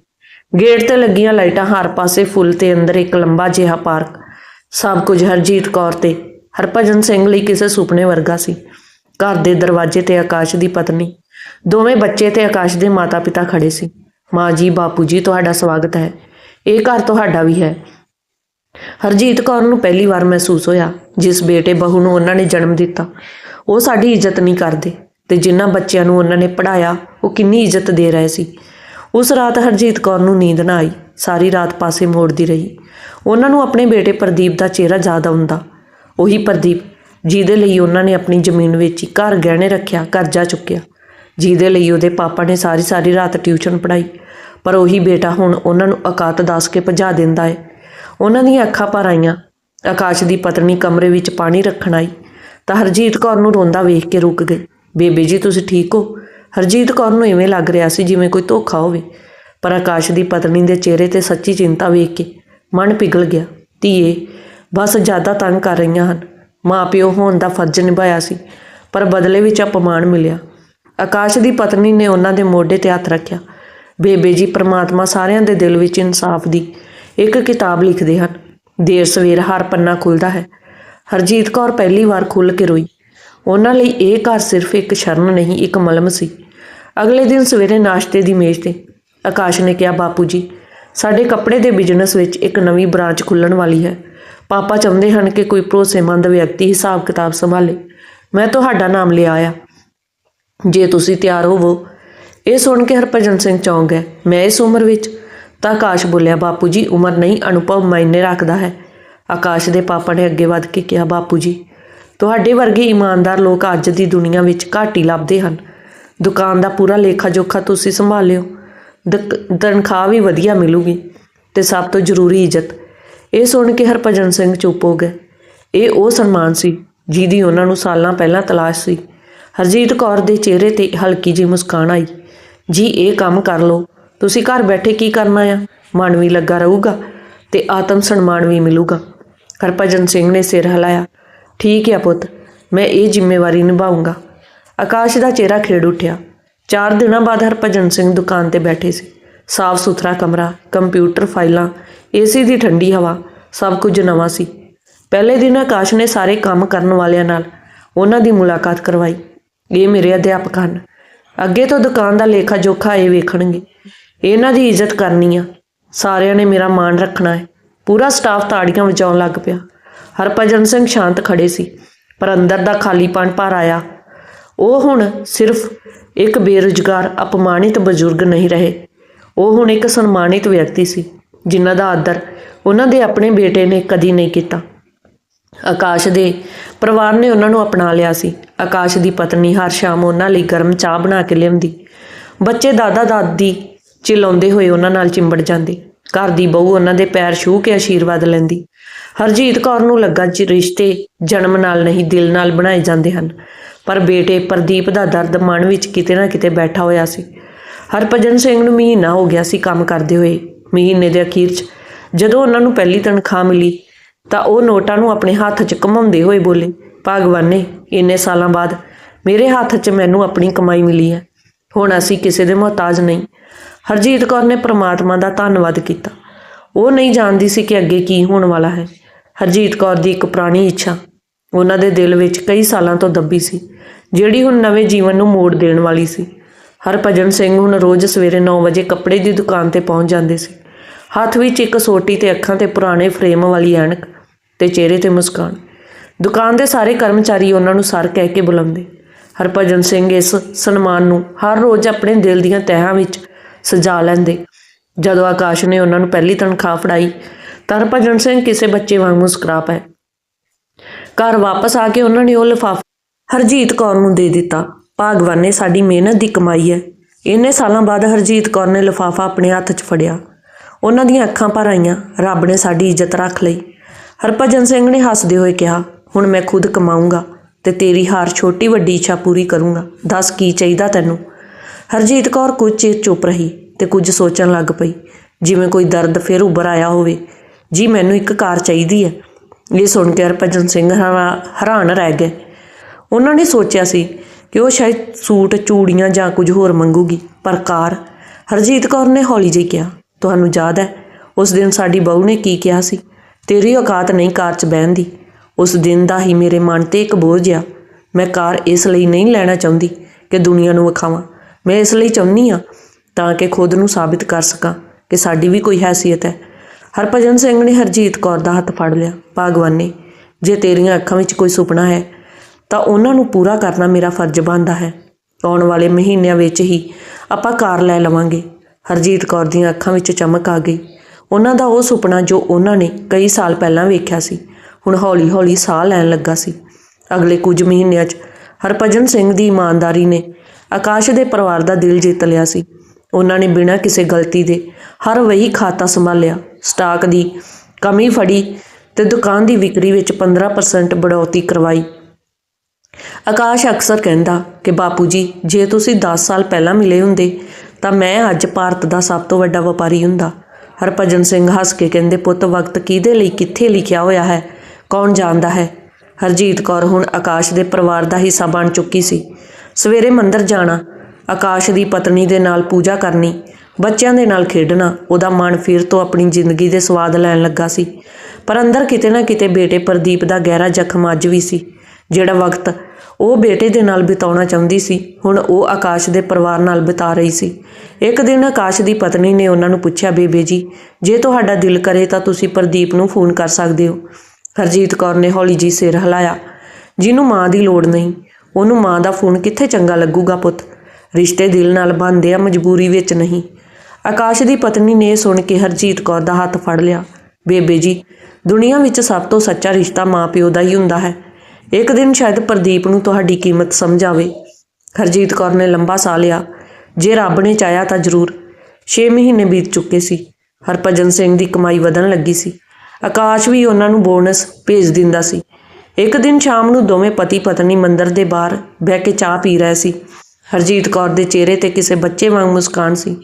ਗੇਟ ਤੇ ਲੱਗੀਆਂ ਲਾਈਟਾਂ ਹਰ ਪਾਸੇ ਫੁੱਲ ਤੇ ਅੰਦਰ ਇੱਕ ਲੰਬਾ ਜਿਹਾ ਪਾਰਕ। ਸਭ ਕੁਝ ਹਰਜੀਤ ਕੌਰ ਤੇ। ਹਰਭਜਨ ਸਿੰਘ ਲਈ ਕਿਸੇ ਸੁਪਨੇ ਵਰਗਾ ਸੀ। ਘਰ ਦੇ ਦਰਵਾਜ਼ੇ ਤੇ ਆਕਾਸ਼ ਦੀ ਪਤਨੀ। ਦੋਵੇਂ ਬੱਚੇ ਤੇ ਆਕਾਸ਼ ਦੇ ਮਾਤਾ-ਪਿਤਾ ਖੜੇ ਸੀ। ਮਾਂ ਜੀ, ਬਾਪੂ ਜੀ, ਤੁਹਾਡਾ ਸਵਾਗਤ ਹੈ। ਇਹ ਘਰ ਤੁਹਾਡਾ ਵੀ ਹੈ। ਹਰਜੀਤ ਕੌਰ ਨੂੰ ਪਹਿਲੀ ਵਾਰ ਮਹਿਸੂਸ ਹੋਇਆ, ਜਿਸ ਬੇਟੇ ਬਹੂ ਨੂੰ ਉਹਨਾਂ ਨੇ ਜਨਮ ਦਿੱਤਾ। ਉਹ ਸਾਡੀ ਇੱਜ਼ਤ ਨਹੀਂ ਕਰਦੇ ਤੇ ਜਿਨ੍ਹਾਂ ਬੱਚਿਆਂ ਨੂੰ ਉਹਨਾਂ ਨੇ ਪੜਾਇਆ ਉਹ ਕਿੰਨੀ ਇੱਜ਼ਤ ਦੇ ਰਹੇ ਸੀ। ਉਸ ਰਾਤ ਹਰਜੀਤ ਕੌਰ ਨੂੰ ਨੀਂਦ ਨਾ ਆਈ। ਸਾਰੀ ਰਾਤ ਪਾਸੇ ਮੋੜਦੀ ਰਹੀ। ਉਹਨਾਂ ਨੂੰ ਆਪਣੇ ਬੇਟੇ ਪ੍ਰਦੀਪ ਦਾ ਚਿਹਰਾ ਯਾਦ ਆਉਂਦਾ। ਉਹੀ ਪ੍ਰਦੀਪ, ਜਿਹਦੇ ਲਈ ਉਹਨਾਂ ਨੇ ਆਪਣੀ ਜ਼ਮੀਨ ਵੇਚੀ, ਘਰ ਗਹਿਣੇ ਰੱਖਿਆ, ਕਰਜ਼ਾ ਚੁੱਕਿਆ, ਜਿਹਦੇ ਲਈ ਉਹਦੇ ਪਾਪਾ ਨੇ ਸਾਰੀ ਸਾਰੀ ਰਾਤ ਟਿਊਸ਼ਨ ਪੜਾਈ ਪਰ ਉਹੀ ਬੇਟਾ ਹੁਣ ਉਹਨਾਂ ਨੂੰ ਔਕਾਤ ਦੱਸ ਕੇ ਭਜਾ ਦਿੰਦਾ ਏ। ਉਹਨਾਂ ਦੀਆਂ ਅੱਖਾਂ ਭਰ ਆਈਆਂ। ਆਕਾਸ਼ ਦੀ ਪਤਨੀ ਕਮਰੇ ਵਿੱਚ ਪਾਣੀ ਰੱਖਣ ਆਈ। ਤਾਂ ਹਰਜੀਤ ਕੌਰ ਨੂੰ ਰੋਂਦਾ ਵੇਖ ਕੇ ਰੁਕ ਗਈ। ਬੇਬੇ ਜੀ, ਤੁਸੀਂ ਠੀਕ ਹੋ? ਹਰਜੀਤ ਕੌਰ ਨੂੰ ਇਵੇਂ ਲੱਗ ਰਿਹਾ ਸੀ ਜਿਵੇਂ ਕੋਈ ਧੋਖਾ ਹੋਵੇ। ਪਰ ਆਕਾਸ਼ ਦੀ ਪਤਨੀ ਦੇ ਚਿਹਰੇ ਤੇ ਸੱਚੀ ਚਿੰਤਾ ਵੇਖ ਕੇ ਮਨ ਪਿਘਲ ਗਿਆ। ਧੀਏ, ਬਸ ਜ਼ਿਆਦਾ ਤੰਗ ਕਰ ਰਹੀਆਂ ਹਨ। ਮਾਪਿਓ ਹੋਣ ਦਾ ਫਰਜ਼ ਨਿਭਾਇਆ ਸੀ, ਪਰ ਬਦਲੇ ਵਿੱਚ ਅਪਮਾਨ ਮਿਲਿਆ। ਆਕਾਸ਼ ਦੀ ਪਤਨੀ ਨੇ ਉਹਨਾਂ ਦੇ ਮੋਢੇ ਤੇ ਹੱਥ ਰੱਖਿਆ। ਬੇਬੇ ਜੀ, ਪ੍ਰਮਾਤਮਾ ਸਾਰਿਆਂ ਦੇ ਦਿਲ ਵਿੱਚ ਇਨਸਾਫ ਦੀ ਇੱਕ ਕਿਤਾਬ ਲਿਖਦੇ ਹਨ। ਦੇਰ ਸਵੇਰ ਹਰ ਪੰਨਾ ਖੁੱਲਦਾ ਹੈ। ਹਰਜੀਤ ਕੌਰ ਪਹਿਲੀ ਵਾਰ ਖੁੱਲ ਕੇ ਰੋਈ। ਉਹਨਾਂ ਲਈ ਇਹ ਘਰ ਸਿਰਫ ਇੱਕ ਸ਼ਰਨ ਨਹੀਂ, ਇੱਕ ਮਲਮ ਸੀ। ਅਗਲੇ ਦਿਨ ਸਵੇਰੇ ਨਾਸ਼ਤੇ ਦੀ ਮੇਜ਼ ਤੇ ਆਕਾਸ਼ ਨੇ ਕਿਹਾ, ਬਾਪੂ ਜੀ, ਸਾਡੇ ਕੱਪੜੇ ਦੇ ਬਿਜ਼ਨਸ ਵਿੱਚ ਇੱਕ ਨਵੀਂ ਬ੍ਰਾਂਚ ਖੁੱਲਣ ਵਾਲੀ ਹੈ। ਪਾਪਾ ਚਾਹੁੰਦੇ ਹਨ ਕਿ ਕੋਈ ਭਰੋਸੇਮੰਦ ਵਿਅਕਤੀ ਹਿਸਾਬ ਕਿਤਾਬ ਸੰਭਾਲੇ। ਮੈਂ ਤੁਹਾਡਾ ਨਾਮ ਲਿਆ ਆ। ਜੇ ਤੁਸੀਂ ਤਿਆਰ ਹੋਵੋ। ਇਹ ਸੁਣ ਕੇ ਹਰਭਜਨ ਸਿੰਘ ਚੌਂਕ ਹੈ। ਮੈਂ ਇਸ ਉਮਰ ਵਿੱਚ? ਤਾਂ ਆਕਾਸ਼ ਬੋਲਿਆ, ਬਾਪੂ ਜੀ, ਉਮਰ ਨਹੀਂ, ਅਨੁਭਵ ਮਾਇਨੇ ਰੱਖਦਾ ਹੈ। ਆਕਾਸ਼ ਦੇ ਪਾਪਾ ਨੇ ਅੱਗੇ ਵੱਧ ਕੇ ਕਿਹਾ, ਬਾਪੂ ਜੀ ਤੁਹਾਡੇ ਵਰਗੇ ਇਮਾਨਦਾਰ ਲੋਕ ਅੱਜ ਦੀ ਦੁਨੀਆ ਵਿੱਚ ਘੱਟ ਹੀ ਲੱਭਦੇ ਹਨ। ਦੁਕਾਨ ਦਾ ਪੂਰਾ ਲੇਖਾ ਜੋਖਾ ਤੁਸੀਂ ਸੰਭਾਲਿਓ। ਦਕ- ਤਨਖਾਹ ਵੀ ਵਧੀਆ ਮਿਲੂਗੀ ਤੇ ਸਭ ਤੋਂ ਜ਼ਰੂਰੀ ਇੱਜ਼ਤ। ਇਹ ਸੁਣ ਕੇ ਹਰਭਜਨ ਸਿੰਘ ਚੁੱਪ ਹੋ ਗਏ। ਇਹ ਉਹ ਸਨਮਾਨ ਸੀ ਜਿਹਦੀ ਉਹਨਾਂ ਨੂੰ ਸਾਲਾਂ ਪਹਿਲਾਂ ਤਲਾਸ਼ ਸੀ। ਹਰਜੀਤ ਕੌਰ ਦੇ ਚਿਹਰੇ ਤੇ ਹਲਕੀ ਜਿਹੀ ਮੁਸਕਾਨ ਆਈ। ਜੀ, ਇਹ ਕੰਮ ਕਰ ਲਓ। ਤੁਸੀਂ ਘਰ ਬੈਠੇ ਕੀ ਕਰਨਾ ਆ? ਮਨ ਵੀ ਲੱਗਾ ਰਹੂਗਾ ਤੇ ਆਤਮ ਸਨਮਾਨ ਵੀ ਮਿਲੂਗਾ। ਹਰਭਜਨ ਸਿੰਘ ਨੇ ਸਿਰ ਹਿਲਾਇਆ। ਠੀਕ ਹੈ ਪੁੱਤ, ਮੈਂ ਇਹ ਜ਼ਿੰਮੇਵਾਰੀ ਨਿਭਾਉਂਗਾ ਆਕਾਸ਼ ਦਾ ਚਿਹਰਾ ਖੇੜ ਉੱਠਿਆ। ਚਾਰ ਦਿਨਾਂ ਬਾਅਦ ਹਰਭਜਨ ਸਿੰਘ ਦੁਕਾਨ ਤੇ ਬੈਠੇ ਸੀ। ਸਾਫ਼ ਸੁਥਰਾ ਕਮਰਾ, ਕੰਪਿਊਟਰ ਫਾਈਲਾਂ ਏਸੀ ਦੀ ਠੰਡੀ ਹਵਾ, ਸਭ ਕੁਝ ਨਵਾਂ ਸੀ। ਪਹਿਲੇ ਦਿਨ ਆਕਾਸ਼ ਨੇ ਸਾਰੇ ਕੰਮ ਕਰਨ ਵਾਲਿਆਂ ਨਾਲ ਉਹਨਾਂ ਦੀ ਮੁਲਾਕਾਤ ਕਰਵਾਈ। ਇਹ ਮੇਰੇ ਅਧਿਆਪਕ ਹਨ। ਅੱਗੇ ਤੋਂ ਦੁਕਾਨ ਦਾ ਲੇਖਾ ਜੋਖਾ ਇਹ ਵੇਖਣਗੇ। ਇਹਨਾਂ ਦੀ ਇੱਜ਼ਤ ਕਰਨੀ ਆ। ਸਾਰਿਆਂ ਨੇ ਮੇਰਾ ਮਾਣ ਰੱਖਣਾ ਹੈ। ਪੂਰਾ ਸਟਾਫ ਤਾੜੀਆਂ ਵਜਾਉਣ ਲੱਗ ਪਿਆ। ਹਰਭਜਨ ਸਿੰਘ ਸ਼ਾਂਤ ਖੜੇ ਸੀ, ਪਰ ਅੰਦਰ ਦਾ ਖਾਲੀਪਣ ਭਰ ਆਇਆ। ਉਹ ਹੁਣ ਸਿਰਫ ਇੱਕ ਬੇਰੁਜ਼ਗਾਰ, ਅਪਮਾਨਿਤ ਬਜ਼ੁਰਗ ਨਹੀਂ ਰਹੇ। ਉਹ ਹੁਣ ਇੱਕ ਸਨਮਾਨਿਤ ਵਿਅਕਤੀ ਸੀ, ਜਿਨ੍ਹਾਂ ਦਾ ਆਦਰ ਉਹਨਾਂ ਦੇ ਆਪਣੇ ਬੇਟੇ ਨੇ ਕਦੀ ਨਹੀਂ ਕੀਤਾ। ਆਕਾਸ਼ ਦੇ ਪਰਿਵਾਰ ਨੇ ਉਹਨਾਂ ਨੂੰ ਅਪਣਾ ਲਿਆ ਸੀ। ਆਕਾਸ਼ ਦੀ ਪਤਨੀ ਹਰ ਸ਼ਾਮ ਉਹਨਾਂ ਲਈ ਗਰਮ ਚਾਹ ਬਣਾ ਕੇ ਲਿਆਉਂਦੀ। ਬੱਚੇ ਦਾਦਾ ਦਾਦੀ ਚਿਲਾਉਂਦੇ ਹੋਏ ਉਹਨਾਂ ਨਾਲ ਚਿੰਬੜ ਜਾਂਦੇ। ਘਰ ਦੀ ਬਹੂ ਉਹਨਾਂ ਦੇ ਪੈਰ ਛੂਹ ਕੇ ਆਸ਼ੀਰਵਾਦ ਲੈਂਦੀ। ਹਰਜੀਤ ਕੌਰ ਨੂੰ ਲੱਗਾ ਜੀ ਰਿਸ਼ਤੇ ਜਨਮ ਨਾਲ ਨਹੀਂ, ਦਿਲ ਨਾਲ ਬਣਾਏ ਜਾਂਦੇ ਹਨ। ਪਰ ਬੇਟੇ ਪ੍ਰਦੀਪ ਦਾ ਦਰਦ ਮਨ ਵਿੱਚ ਕਿਤੇ ਨਾ ਕਿਤੇ ਬੈਠਾ ਹੋਇਆ ਸੀ। ਹਰਭਜਨ ਸਿੰਘ ਨੂੰ ਮਹੀਨਾ ਹੋ ਗਿਆ ਸੀ ਕੰਮ ਕਰਦੇ ਹੋਏ। ਮਹੀਨੇ ਦੇ ਅਖੀਰ 'ਚ ਜਦੋਂ ਉਹਨਾਂ ਨੂੰ ਪਹਿਲੀ ਤਨਖਾਹ ਮਿਲੀ, ਤਾਂ ਉਹ ਨੋਟਾਂ ਨੂੰ ਆਪਣੇ ਹੱਥ 'ਚ ਘੁਮਾਉਂਦੇ ਹੋਏ ਬੋਲੇ, ਭਗਵਾਨ, ਇੰਨੇ ਸਾਲਾਂ ਬਾਅਦ ਮੇਰੇ ਹੱਥ 'ਚ ਮੈਨੂੰ ਆਪਣੀ ਕਮਾਈ ਮਿਲੀ ਹੈ। ਹੁਣ ਅਸੀਂ ਕਿਸੇ ਦੇ ਮੁਹਤਾਜ ਨਹੀਂ। ਹਰਜੀਤ ਕੌਰ ਨੇ ਪ੍ਰਮਾਤਮਾ ਦਾ ਧੰਨਵਾਦ ਕੀਤਾ। ਉਹ ਨਹੀਂ ਜਾਣਦੀ ਸੀ ਕਿ ਅੱਗੇ ਕੀ ਹੋਣ ਵਾਲਾ ਹੈ। ਹਰਜੀਤ ਕੌਰ ਦੀ ਇੱਕ ਪੁਰਾਣੀ ਇੱਛਾ। ਉਹਨਾਂ ਦੇ ਦਿਲ ਵਿੱਚ ਕਈ ਸਾਲਾਂ ਤੋਂ ਦੱਬੀ ਸੀ, ਜਿਹੜੀ ਹੁਣ ਨਵੇਂ ਜੀਵਨ ਨੂੰ ਮੋੜ ਦੇਣ ਵਾਲੀ ਸੀ। ਹਰਭਜਨ ਸਿੰਘ ਹੁਣ ਰੋਜ਼ ਸਵੇਰੇ 9 ਵਜੇ ਕੱਪੜੇ ਦੀ ਦੁਕਾਨ ਤੇ ਪਹੁੰਚ ਜਾਂਦੇ ਸੀ। ਹੱਥ ਵਿੱਚ ਇੱਕ ਸੋਟੀ ਤੇ ਅੱਖਾਂ ਤੇ ਪੁਰਾਣੇ ਫਰੇਮ ਵਾਲੀ ਐਨਕ ਤੇ ਚਿਹਰੇ ਤੇ ਮੁਸਕਾਨ। ਦੁਕਾਨ ਦੇ ਸਾਰੇ ਕਰਮਚਾਰੀ ਉਹਨਾਂ ਨੂੰ ਸਰ ਕਹਿ ਕੇ ਬੁਲਾਉਂਦੇ ਹਰਭਜਨ ਸਿੰਘ ਇਸ ਸਨਮਾਨ ਨੂੰ ਹਰ ਰੋਜ਼ ਆਪਣੇ ਦਿਲ ਦੀਆਂ ਤਹਿਾਂ ਵਿੱਚ ਸਜਾ ਲੈਂਦੇ। ਜਦੋਂ ਆਕਾਸ਼ ਨੇ ਉਹਨਾਂ ਨੂੰ ਪਹਿਲੀ ਤਨਖਾਹ ਫੜਾਈ ਤਾਂ ਹਰਭਜਨ ਸਿੰਘ ਕਿਸੇ ਬੱਚੇ ਵਾਂਗ ਮੁਸਕਰਾ ਪਏ। ਘਰ ਵਾਪਸ ਆ ਕੇ ਉਹਨਾਂ ਨੇ ਉਹ ਲਿਫਾਫਾ ਹਰਜੀਤ ਕੌਰ ਨੂੰ ਦੇ ਦਿੱਤਾ। ਭਾਗਵਾਨ ਨੇ ਸਾਡੀ ਮਿਹਨਤ ਦੀ ਕਮਾਈ ਹੈ। ਇੰਨੇ ਸਾਲਾਂ ਬਾਅਦ ਹਰਜੀਤ ਕੌਰ ਨੇ ਲਿਫਾਫਾ ਆਪਣੇ ਹੱਥ 'ਚ ਫੜਿਆ। ਉਹਨਾਂ ਦੀਆਂ ਅੱਖਾਂ ਭਰ ਆਈਆਂ। ਰੱਬ ਨੇ ਸਾਡੀ ਇੱਜ਼ਤ ਰੱਖ ਲਈ। ਹਰਭਜਨ ਸਿੰਘ ਨੇ ਹੱਸਦੇ ਹੋਏ ਕਿਹਾ, ਹੁਣ ਮੈਂ ਖੁਦ ਕਮਾਊਂਗਾ ਤੇ ਤੇਰੀ ਹਾਰ ਛੋਟੀ ਵੱਡੀ ਇੱਛਾ ਪੂਰੀ ਕਰੂੰਗਾ। ਦੱਸ ਕੀ ਚਾਹੀਦਾ ਤੈਨੂੰ? ਹਰਜੀਤ ਕੌਰ ਕੁਝ ਚਿਰ ਚੁੱਪ ਰਹੀ ਤੇ ਕੁਝ ਸੋਚਣ ਲੱਗ ਪਈ। ਜਿਵੇਂ ਕੋਈ ਦਰਦ ਫਿਰ ਉੱਭਰ ਆਇਆ ਹੋਵੇ ਜੀ, ਮੈਨੂੰ ਇੱਕ ਕਾਰ ਚਾਹੀਦੀ ਹੈ। ਇਹ ਸੁਣ ਕੇ ਹਰਭਜਨ ਸਿੰਘ ਹੈਰਾ- ਹੈਰਾਨ ਰਹਿ ਗਏ। ਉਹਨਾਂ ਨੇ ਸੋਚਿਆ ਸੀ ਕਿ ਉਹ ਸ਼ਾਇਦ ਸੂਟ, ਚੂੜੀਆਂ ਜਾਂ ਕੁਝ ਹੋਰ ਮੰਗੂਗੀ, ਪਰ ਕਾਰ ਹਰਜੀਤ ਕੌਰ ਨੇ ਹੌਲੀ ਜਿਹੀ ਕਿਹਾ, ਤੁਹਾਨੂੰ ਯਾਦ ਹੈ, ਉਸ ਦਿਨ ਸਾਡੀ ਬਹੂ ਨੇ ਕੀ ਕਿਹਾ ਸੀ? ਤੇਰੀ ਔਕਾਤ ਨਹੀਂ ਕਾਰ 'ਚ ਬਹਿਣ ਦੀ। ਉਸ ਦਿਨ ਦਾ ਹੀ ਮੇਰੇ ਮਨ ਤੇ ਇੱਕ ਬੋਝ ਆ। ਮੈਂ ਕਾਰ ਇਸ ਲਈ ਨਹੀਂ ਲੈਣਾ ਚਾਹੁੰਦੀ ਕਿ ਦੁਨੀਆ ਨੂੰ ਵਿਖਾਵਾਂ। ਮੈਂ ਇਸ ਲਈ ਚਾਹੁੰਦੀ ਆ ਤਾਂ ਕਿ ਖੁਦ ਨੂੰ ਸਾਬਿਤ ਕਰ ਸਕਾਂ ਕਿ ਸਾਡੀ ਵੀ ਕੋਈ ਹੈਸੀਅਤ ਹੈ। ਹਰਭਜਨ ਸਿੰਘ ਨੇ ਹਰਜੀਤ ਕੌਰ ਦਾ ਹੱਥ ਫੜ ਲਿਆ। ਭਗਵਾਨ, ਜੇ ਤੇਰੀਆਂ ਅੱਖਾਂ ਵਿੱਚ ਕੋਈ ਸੁਪਨਾ ਹੈ, ਤਾਂ ਉਹਨਾਂ ਨੂੰ ਪੂਰਾ ਕਰਨਾ ਮੇਰਾ ਫਰਜ਼ ਬਣਦਾ ਹੈ। ਆਉਣ ਵਾਲੇ ਮਹੀਨਿਆਂ ਵਿੱਚ ਹੀ ਆਪਾਂ ਕਾਰ ਲੈ ਲਵਾਂਗੇ। ਹਰਜੀਤ ਕੌਰ ਦੀਆਂ ਅੱਖਾਂ ਵਿੱਚ ਚਮਕ ਆ ਗਈ। ਉਹਨਾਂ ਦਾ ਉਹ ਸੁਪਨਾ ਜੋ ਉਹਨਾਂ ਨੇ ਕਈ ਸਾਲ ਪਹਿਲਾਂ ਵੇਖਿਆ ਸੀ, ਹੁਣ ਹੌਲੀ-ਹੌਲੀ ਸਾਹ ਲੈਣ ਲੱਗਾ ਸੀ। ਅਗਲੇ ਕੁਝ ਮਹੀਨਿਆਂ 'ਚ ਹਰਭਜਨ ਸਿੰਘ ਦੀ ਇਮਾਨਦਾਰੀ ਨੇ ਆਕਾਸ਼ ਦੇ ਪਰਿਵਾਰ ਦਾ ਦਿਲ ਜਿੱਤ ਲਿਆ ਸੀ। ਉਹਨਾਂ ਨੇ ਬਿਨਾਂ ਕਿਸੇ ਗਲਤੀ ਦੇ ਹਰ ਵਹੀ ਖਾਤਾ ਸੰਭਾਲਿਆ। ਸਟਾਕ ਦੀ ਕਮੀ ਫੜੀ ਤੇ ਦੁਕਾਨ ਦੀ ਵਿਕਰੀ ਵਿੱਚ 15% ਬੜੌਤੀ ਕਰਵਾਈ। ਆਕਾਸ਼ ਅਕਸਰ ਕਹਿੰਦਾ ਕਿ ਬਾਪੂ ਜੀ ਜੇ ਤੁਸੀਂ 10 ਸਾਲ ਪਹਿਲਾਂ ਮਿਲੇ ਹੁੰਦੇ, ਤਾਂ ਮੈਂ ਅੱਜ ਭਾਰਤ ਦਾ ਸਭ ਤੋਂ ਵੱਡਾ ਵਪਾਰੀ ਹੁੰਦਾ। ਹਰਭਜਨ ਸਿੰਘ ਹੱਸ ਕੇ ਕਹਿੰਦੇ, ਪੁੱਤ, ਵਕਤ ਕਿਹਦੇ ਲਈ ਕਿੱਥੇ ਲਿਖਿਆ ਹੋਇਆ ਹੈ? ਕੌਣ ਜਾਣਦਾ ਹੈ? ਹਰਜੀਤ ਕੌਰ ਹੁਣ ਆਕਾਸ਼ ਦੇ ਪਰਿਵਾਰ ਦਾ ਹਿੱਸਾ ਬਣ ਚੁੱਕੀ ਸੀ। ਸਵੇਰੇ ਮੰਦਰ ਜਾਣਾ, ਆਕਾਸ਼ ਦੀ ਪਤਨੀ ਦੇ ਨਾਲ ਪੂਜਾ ਕਰਨੀ ਬੱਚਿਆਂ ਦੇ ਨਾਲ ਖੇਡਣਾ ਉਹਦਾ ਮਨ ਫਿਰ ਤੋਂ ਆਪਣੀ ਜ਼ਿੰਦਗੀ ਦੇ ਸਵਾਦ ਲੈਣ ਲੱਗਾ ਸੀ। ਪਰ ਅੰਦਰ ਕਿਤੇ ਨਾ ਕਿਤੇ ਬੇਟੇ ਪ੍ਰਦੀਪ ਦਾ ਗਹਿਰਾ ਜ਼ਖਮ ਅੱਜ ਵੀ ਸੀ, ਜਿਹੜਾ ਵਕਤ ਉਹ ਬੇਟੇ ਦੇ ਨਾਲ ਬਿਤਾਉਣਾ ਚਾਹੁੰਦੀ ਸੀ, ਹੁਣ ਉਹ ਆਕਾਸ਼ ਦੇ ਪਰਿਵਾਰ ਨਾਲ ਬਿਤਾ ਰਹੀ ਸੀ। ਇੱਕ ਦਿਨ ਆਕਾਸ਼ ਦੀ ਪਤਨੀ ਨੇ ਉਹਨਾਂ ਨੂੰ ਪੁੱਛਿਆ, ਬੇਬੇ ਜੀ, ਜੇ ਤੁਹਾਡਾ ਦਿਲ ਕਰੇ ਤਾਂ ਤੁਸੀਂ ਪ੍ਰਦੀਪ ਨੂੰ ਫੋਨ ਕਰ ਸਕਦੇ ਹੋ। ਹਰਜੀਤ ਕੌਰ ਨੇ ਹੌਲੀ ਜੀ ਸਿਰ ਹਿਲਾਇਆ। ਜਿਹਨੂੰ ਮਾਂ ਦੀ ਲੋੜ ਨਹੀਂ, ਉਹਨੂੰ ਮਾਂ ਦਾ ਫੋਨ ਕਿੱਥੇ ਚੰਗਾ ਲੱਗੂਗਾ ਪੁੱਤ? ਰਿਸ਼ਤੇ ਦਿਲ ਨਾਲ ਬਣਦੇ ਆ, ਮਜਬੂਰੀ ਵਿੱਚ ਨਹੀਂ। ਆਕਾਸ਼ ਦੀ ਪਤਨੀ ਨੇ ਸੁਣ ਕੇ ਹਰਜੀਤ ਕੌਰ ਦਾ ਹੱਥ ਫੜ ਲਿਆ। ਬੇਬੇ ਜੀ, ਦੁਨੀਆ ਵਿੱਚ ਸਭ ਤੋਂ ਸੱਚਾ ਰਿਸ਼ਤਾ ਮਾਂ-ਪਿਓ ਦਾ ਹੀ ਹੁੰਦਾ ਹੈ। ਇੱਕ ਦਿਨ ਸ਼ਾਇਦ ਪ੍ਰਦੀਪ ਨੂੰ ਤੁਹਾਡੀ ਕੀਮਤ ਸਮਝ ਆਵੇ। ਹਰਜੀਤ ਕੌਰ ਨੇ ਲੰਬਾ ਸਾਹ ਲਿਆ। ਜੇ ਰੱਬ ਨੇ ਚਾਹਿਆ ਤਾਂ ਜ਼ਰੂਰ। 6 ਮਹੀਨੇ ਬੀਤ ਚੁੱਕੇ ਸੀ। ਹਰਭਜਨ ਸਿੰਘ ਦੀ ਕਮਾਈ ਵਧਣ ਲੱਗੀ ਸੀ। ਆਕਾਸ਼ ਵੀ ਉਹਨਾਂ ਨੂੰ ਬੋਨਸ ਭੇਜ ਦਿੰਦਾ ਸੀ। ਇੱਕ ਦਿਨ ਸ਼ਾਮ ਨੂੰ ਦੋਵੇਂ ਪਤੀ ਪਤਨੀ ਮੰਦਰ ਦੇ ਬਾਹਰ ਬਹਿ ਕੇ ਚਾਹ ਪੀ ਰਹੇ ਸੀ। ਹਰਜੀਤ ਕੌਰ ਦੇ ਚਿਹਰੇ ਤੇ ਕਿਸੇ ਬੱਚੇ ਵਾਂਗ ਮੁਸਕਾਨ ਸੀ।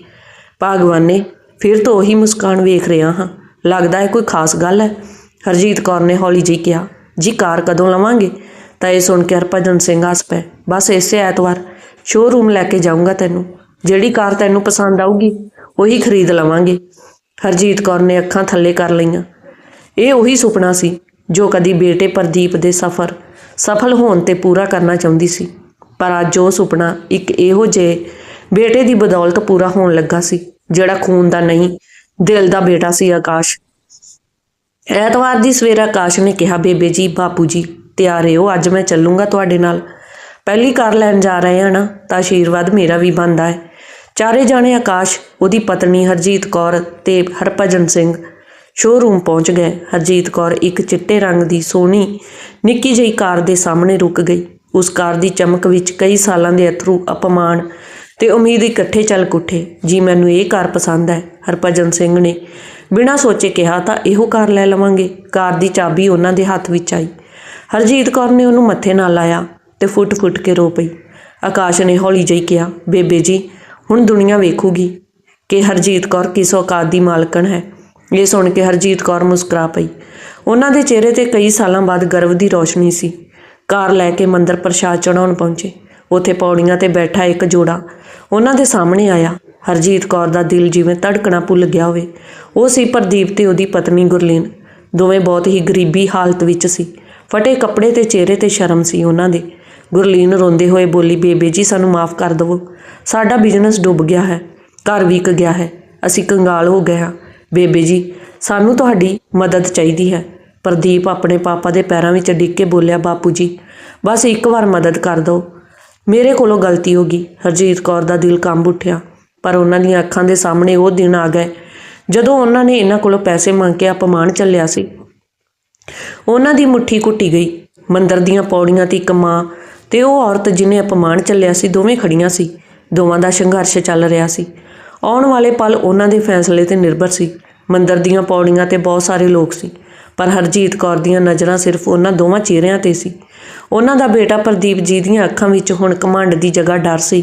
ਭਾਗਵਾਨੇ, ਫਿਰ ਤੋਂ ਉਹੀ ਮੁਸਕਾਨ ਵੇਖ ਰਿਹਾ ਹਾਂ। ਲੱਗਦਾ ਹੈ ਕੋਈ ਖਾਸ ਗੱਲ ਹੈ। ਹਰਜੀਤ ਕੌਰ ਨੇ ਹੌਲੀ ਜਿਹੀ ਕਿਹਾ, ਜੀ ਕਾਰ ਕਦੋਂ ਲਵਾਂਗੇ? ਤਾਂ ਇਹ ਸੁਣ ਕੇ ਹਰਭਜਨ ਸਿੰਘ ਹੱਸ ਪਏ। ਬਸ ਇਸੇ ਐਤਵਾਰ ਸ਼ੋਰੂਮ ਲੈ ਕੇ ਜਾਊਂਗਾ ਤੈਨੂੰ। ਜਿਹੜੀ ਕਾਰ ਤੈਨੂੰ ਪਸੰਦ ਆਊਗੀ, ਉਹੀ ਖਰੀਦ ਲਵਾਂਗੇ। ਹਰਜੀਤ ਕੌਰ ਨੇ ਅੱਖਾਂ ਥੱਲੇ ਕਰ ਲਈਆਂ। ਇਹ ਉਹੀ ਸੁਪਨਾ ਸੀ, ਜੋ ਕਦੀ ਬੇਟੇ ਪ੍ਰਦੀਪ ਦੇ ਸਫ਼ਰ, ਸਫਲ ਹੋਣ ਤੇ ਪੂਰਾ ਕਰਨਾ ਚਾਹੁੰਦੀ ਸੀ। ਪਰ ਅੱਜ ਉਹ ਸੁਪਨਾ ਇੱਕ ਇਹੋ ਜਿਹੇ ਬੇਟੇ ਦੀ ਬਦੌਲਤ ਪੂਰਾ ਹੋਣ ਲੱਗਾ ਸੀ, ਜਿਹੜਾ ਖੂਨ ਦਾ ਨਹੀਂ, ਦਿਲ ਦਾ ਬੇਟਾ ਸੀ ਆਕਾਸ਼। ਐਤਵਾਰ ਦੀ ਸਵੇਰ ਆਕਾਸ਼ ਨੇ ਕਿਹਾ, ਬੇਬੇ ਜੀ, ਬਾਪੂ ਜੀ, ਤਿਆਰ ਰਹੋ ਅੱਜ ਮੈਂ ਚੱਲੂੰਗਾ ਤੁਹਾਡੇ ਨਾਲ। ਪਹਿਲੀ ਕਾਰ ਲੈਣ ਜਾ ਰਹੇ ਹਾਂ ਨਾ, ਤਾਂ ਆਸ਼ੀਰਵਾਦ ਮੇਰਾ ਵੀ ਬਣਦਾ ਹੈ। ਚਾਰੇ ਜਾਣੇ ਆਕਾਸ਼, ਉਹਦੀ ਪਤਨੀ ਹਰਜੀਤ ਕੌਰ ਤੇ ਹਰਭਜਨ ਸਿੰਘ ਸ਼ੋਰੂਮ ਪਹੁੰਚ ਗਏ। ਹਰਜੀਤ ਕੌਰ ਇੱਕ ਚਿੱਟੇ ਰੰਗ ਦੀ ਸੋਹਣੀ, ਨਿੱਕੀ ਜਿਹੀ ਕਾਰ ਦੇ ਸਾਹਮਣੇ ਰੁਕ ਗਈ। ਉਸ ਕਾਰ ਦੀ ਚਮਕ ਵਿੱਚ ਕਈ ਸਾਲਾਂ ਦੇ ਅਥਰੂ ਅਪਮਾਨ ਤੇ ਉਮੀਦ ਇਕੱਠੇ ਚੱਲ ਕੁੱਠੇ। ਜੀ ਮੈਨੂੰ ਇਹ ਕਾਰ ਪਸੰਦ ਹੈ, ਹਰਭਜਨ ਸਿੰਘ ਨੇ। ਬਿਨਾਂ ਸੋਚੇ ਕਿਹਾ ਤਾਂ ਇਹੋ ਕਾਰ ਲੈ ਲਵਾਂਗੇ। ਕਾਰ ਦੀ ਚਾਬੀ ਉਹਨਾਂ ਦੇ ਹੱਥ ਵਿੱਚ ਆਈ। ਹਰਜੀਤ ਕੌਰ ਨੇ ਉਹਨੂੰ ਮੱਥੇ ਨਾਲ ਲਾਇਆ ਤੇ ਫੁੱਟ-ਫੁੱਟ ਕੇ ਰੋ ਪਈ। ਆਕਾਸ਼ ਨੇ ਹੌਲੀ ਜਿਹੀ ਕਿਹਾ, ਬੇਬੇ ਜੀ, ਹੁਣ ਦੁਨੀਆ ਵੇਖੂਗੀ ਕਿ ਹਰਜੀਤ ਕੌਰ ਕਿਸ ਔਕਾਤ ਦੀ ਮਾਲਕਣ ਹੈ। ਇਹ ਸੁਣ ਕੇ ਹਰਜੀਤ ਕੌਰ ਮੁਸਕਰਾ ਪਈ। ਉਹਨਾਂ ਦੇ ਚਿਹਰੇ ਤੇ ਕਈ ਸਾਲਾਂ ਬਾਅਦ ਗਰਵ ਦੀ ਰੌਸ਼ਨੀ ਸੀ। ਕਾਰ ਲੈ ਕੇ ਮੰਦਰ ਪ੍ਰਸ਼ਾਦ ਚੜਾਉਣ ਪਹੁੰਚੇ। ਉੱਥੇ ਪੌੜੀਆਂ ਤੇ ਬੈਠਾ ਇੱਕ ਜੋੜਾ। ਉਹਨਾਂ ਦੇ ਸਾਹਮਣੇ ਆਇਆ। ਹਰਜੀਤ ਕੌਰ ਦਾ ਦਿਲ ਜਿਵੇਂ ਧੜਕਣਾ ਭੁੱਲ ਗਿਆ ਹੋਵੇ। ਉਹ ਸੀ ਪ੍ਰਦੀਪ ਤੇ ਉਹਦੀ ਪਤਨੀ ਗੁਰਲੀਨ। ਦੋਵੇਂ ਬਹੁਤ ਹੀ ਗਰੀਬੀ ਹਾਲਤ ਵਿੱਚ ਸੀ। ਫਟੇ ਕੱਪੜੇ ਤੇ ਚਿਹਰੇ ਤੇ ਸ਼ਰਮ ਸੀ ਉਹਨਾਂ ਦੇ। ਗੁਰਲੀਨ ਰੋਂਦੇ ਹੋਏ ਬੋਲੀ, ਬੇਬੇ ਜੀ, ਸਾਨੂੰ ਮਾਫ ਕਰ ਦਿਵੋ। ਸਾਡਾ ਬਿਜ਼ਨਸ ਡੁੱਬ ਗਿਆ ਹੈ। ਘਰ ਵਿਕ ਗਿਆ ਹੈ। ਅਸੀਂ ਕੰਗਾਲ ਹੋ ਗਏ ਹਾਂ। ਬੇਬੇ ਜੀ, ਸਾਨੂੰ ਤੁਹਾਡੀ ਮਦਦ ਚਾਹੀਦੀ ਹੈ। ਪ੍ਰਦੀਪ ਆਪਣੇ ਪਾਪਾ ਦੇ ਪੈਰਾਂ ਵਿੱਚ ਡਿੱਗ ਕੇ ਬੋਲਿਆ, ਬਾਪੂ ਜੀ, ਬਸ ਇੱਕ ਵਾਰ ਮਦਦ ਕਰ ਦਿਓ। ਮੇਰੇ ਕੋਲੋਂ ਗਲਤੀ ਹੋ ਗਈ। ਹਰਜੀਤ ਕੌਰ ਦਾ ਦਿਲ ਕੰਬ ਉੱਠਿਆ, ਪਰ ਉਹਨਾਂ ਦੀਆਂ ਅੱਖਾਂ ਦੇ ਸਾਹਮਣੇ ਉਹ ਦਿਨ ਆ ਗਏ, ਜਦੋਂ ਉਹਨਾਂ ਨੇ ਇਹਨਾਂ ਕੋਲੋਂ ਪੈਸੇ ਮੰਗ ਕੇ ਅਪਮਾਨ ਚੱਲਿਆ ਸੀ। ਉਹਨਾਂ ਦੀ ਮੁੱਠੀ ਕੁੱਟੀ ਗਈ। ਮੰਦਰ ਦੀਆਂ ਪੌੜੀਆਂ ਤੇ ਇੱਕ ਮਾਂ ਤੇ ਉਹ ਔਰਤ ਜਿਹਨੇ ਅਪਮਾਨ ਚੱਲਿਆ ਸੀ, ਦੋਵੇਂ ਖੜੀਆਂ ਸੀ। ਦੋਵਾਂ ਦਾ ਸੰਘਰਸ਼ ਚੱਲ ਰਿਹਾ ਸੀ। ਆਉਣ ਵਾਲੇ ਪਲ ਉਹਨਾਂ ਦੇ ਫੈਸਲੇ ਤੇ ਨਿਰਭਰ ਸੀ। ਮੰਦਰ ਦੀਆਂ ਪੌੜੀਆਂ ਤੇ ਬਹੁਤ ਸਾਰੇ ਲੋਕ ਸੀ। ਪਰ ਹਰਜੀਤ ਕੌਰ ਦੀਆਂ ਨਜ਼ਰਾਂ ਸਿਰਫ ਉਹਨਾਂ ਦੋਵਾਂ ਚਿਹਰਿਆਂ ਤੇ ਸੀ। ਉਹਨਾਂ ਦਾ ਬੇਟਾ ਪ੍ਰਦੀਪ ਜੀ ਦੀਆਂ ਅੱਖਾਂ ਵਿੱਚ ਹੁਣ ਕਮਾਂਡ ਦੀ ਜਗ੍ਹਾ ਡਰ ਸੀ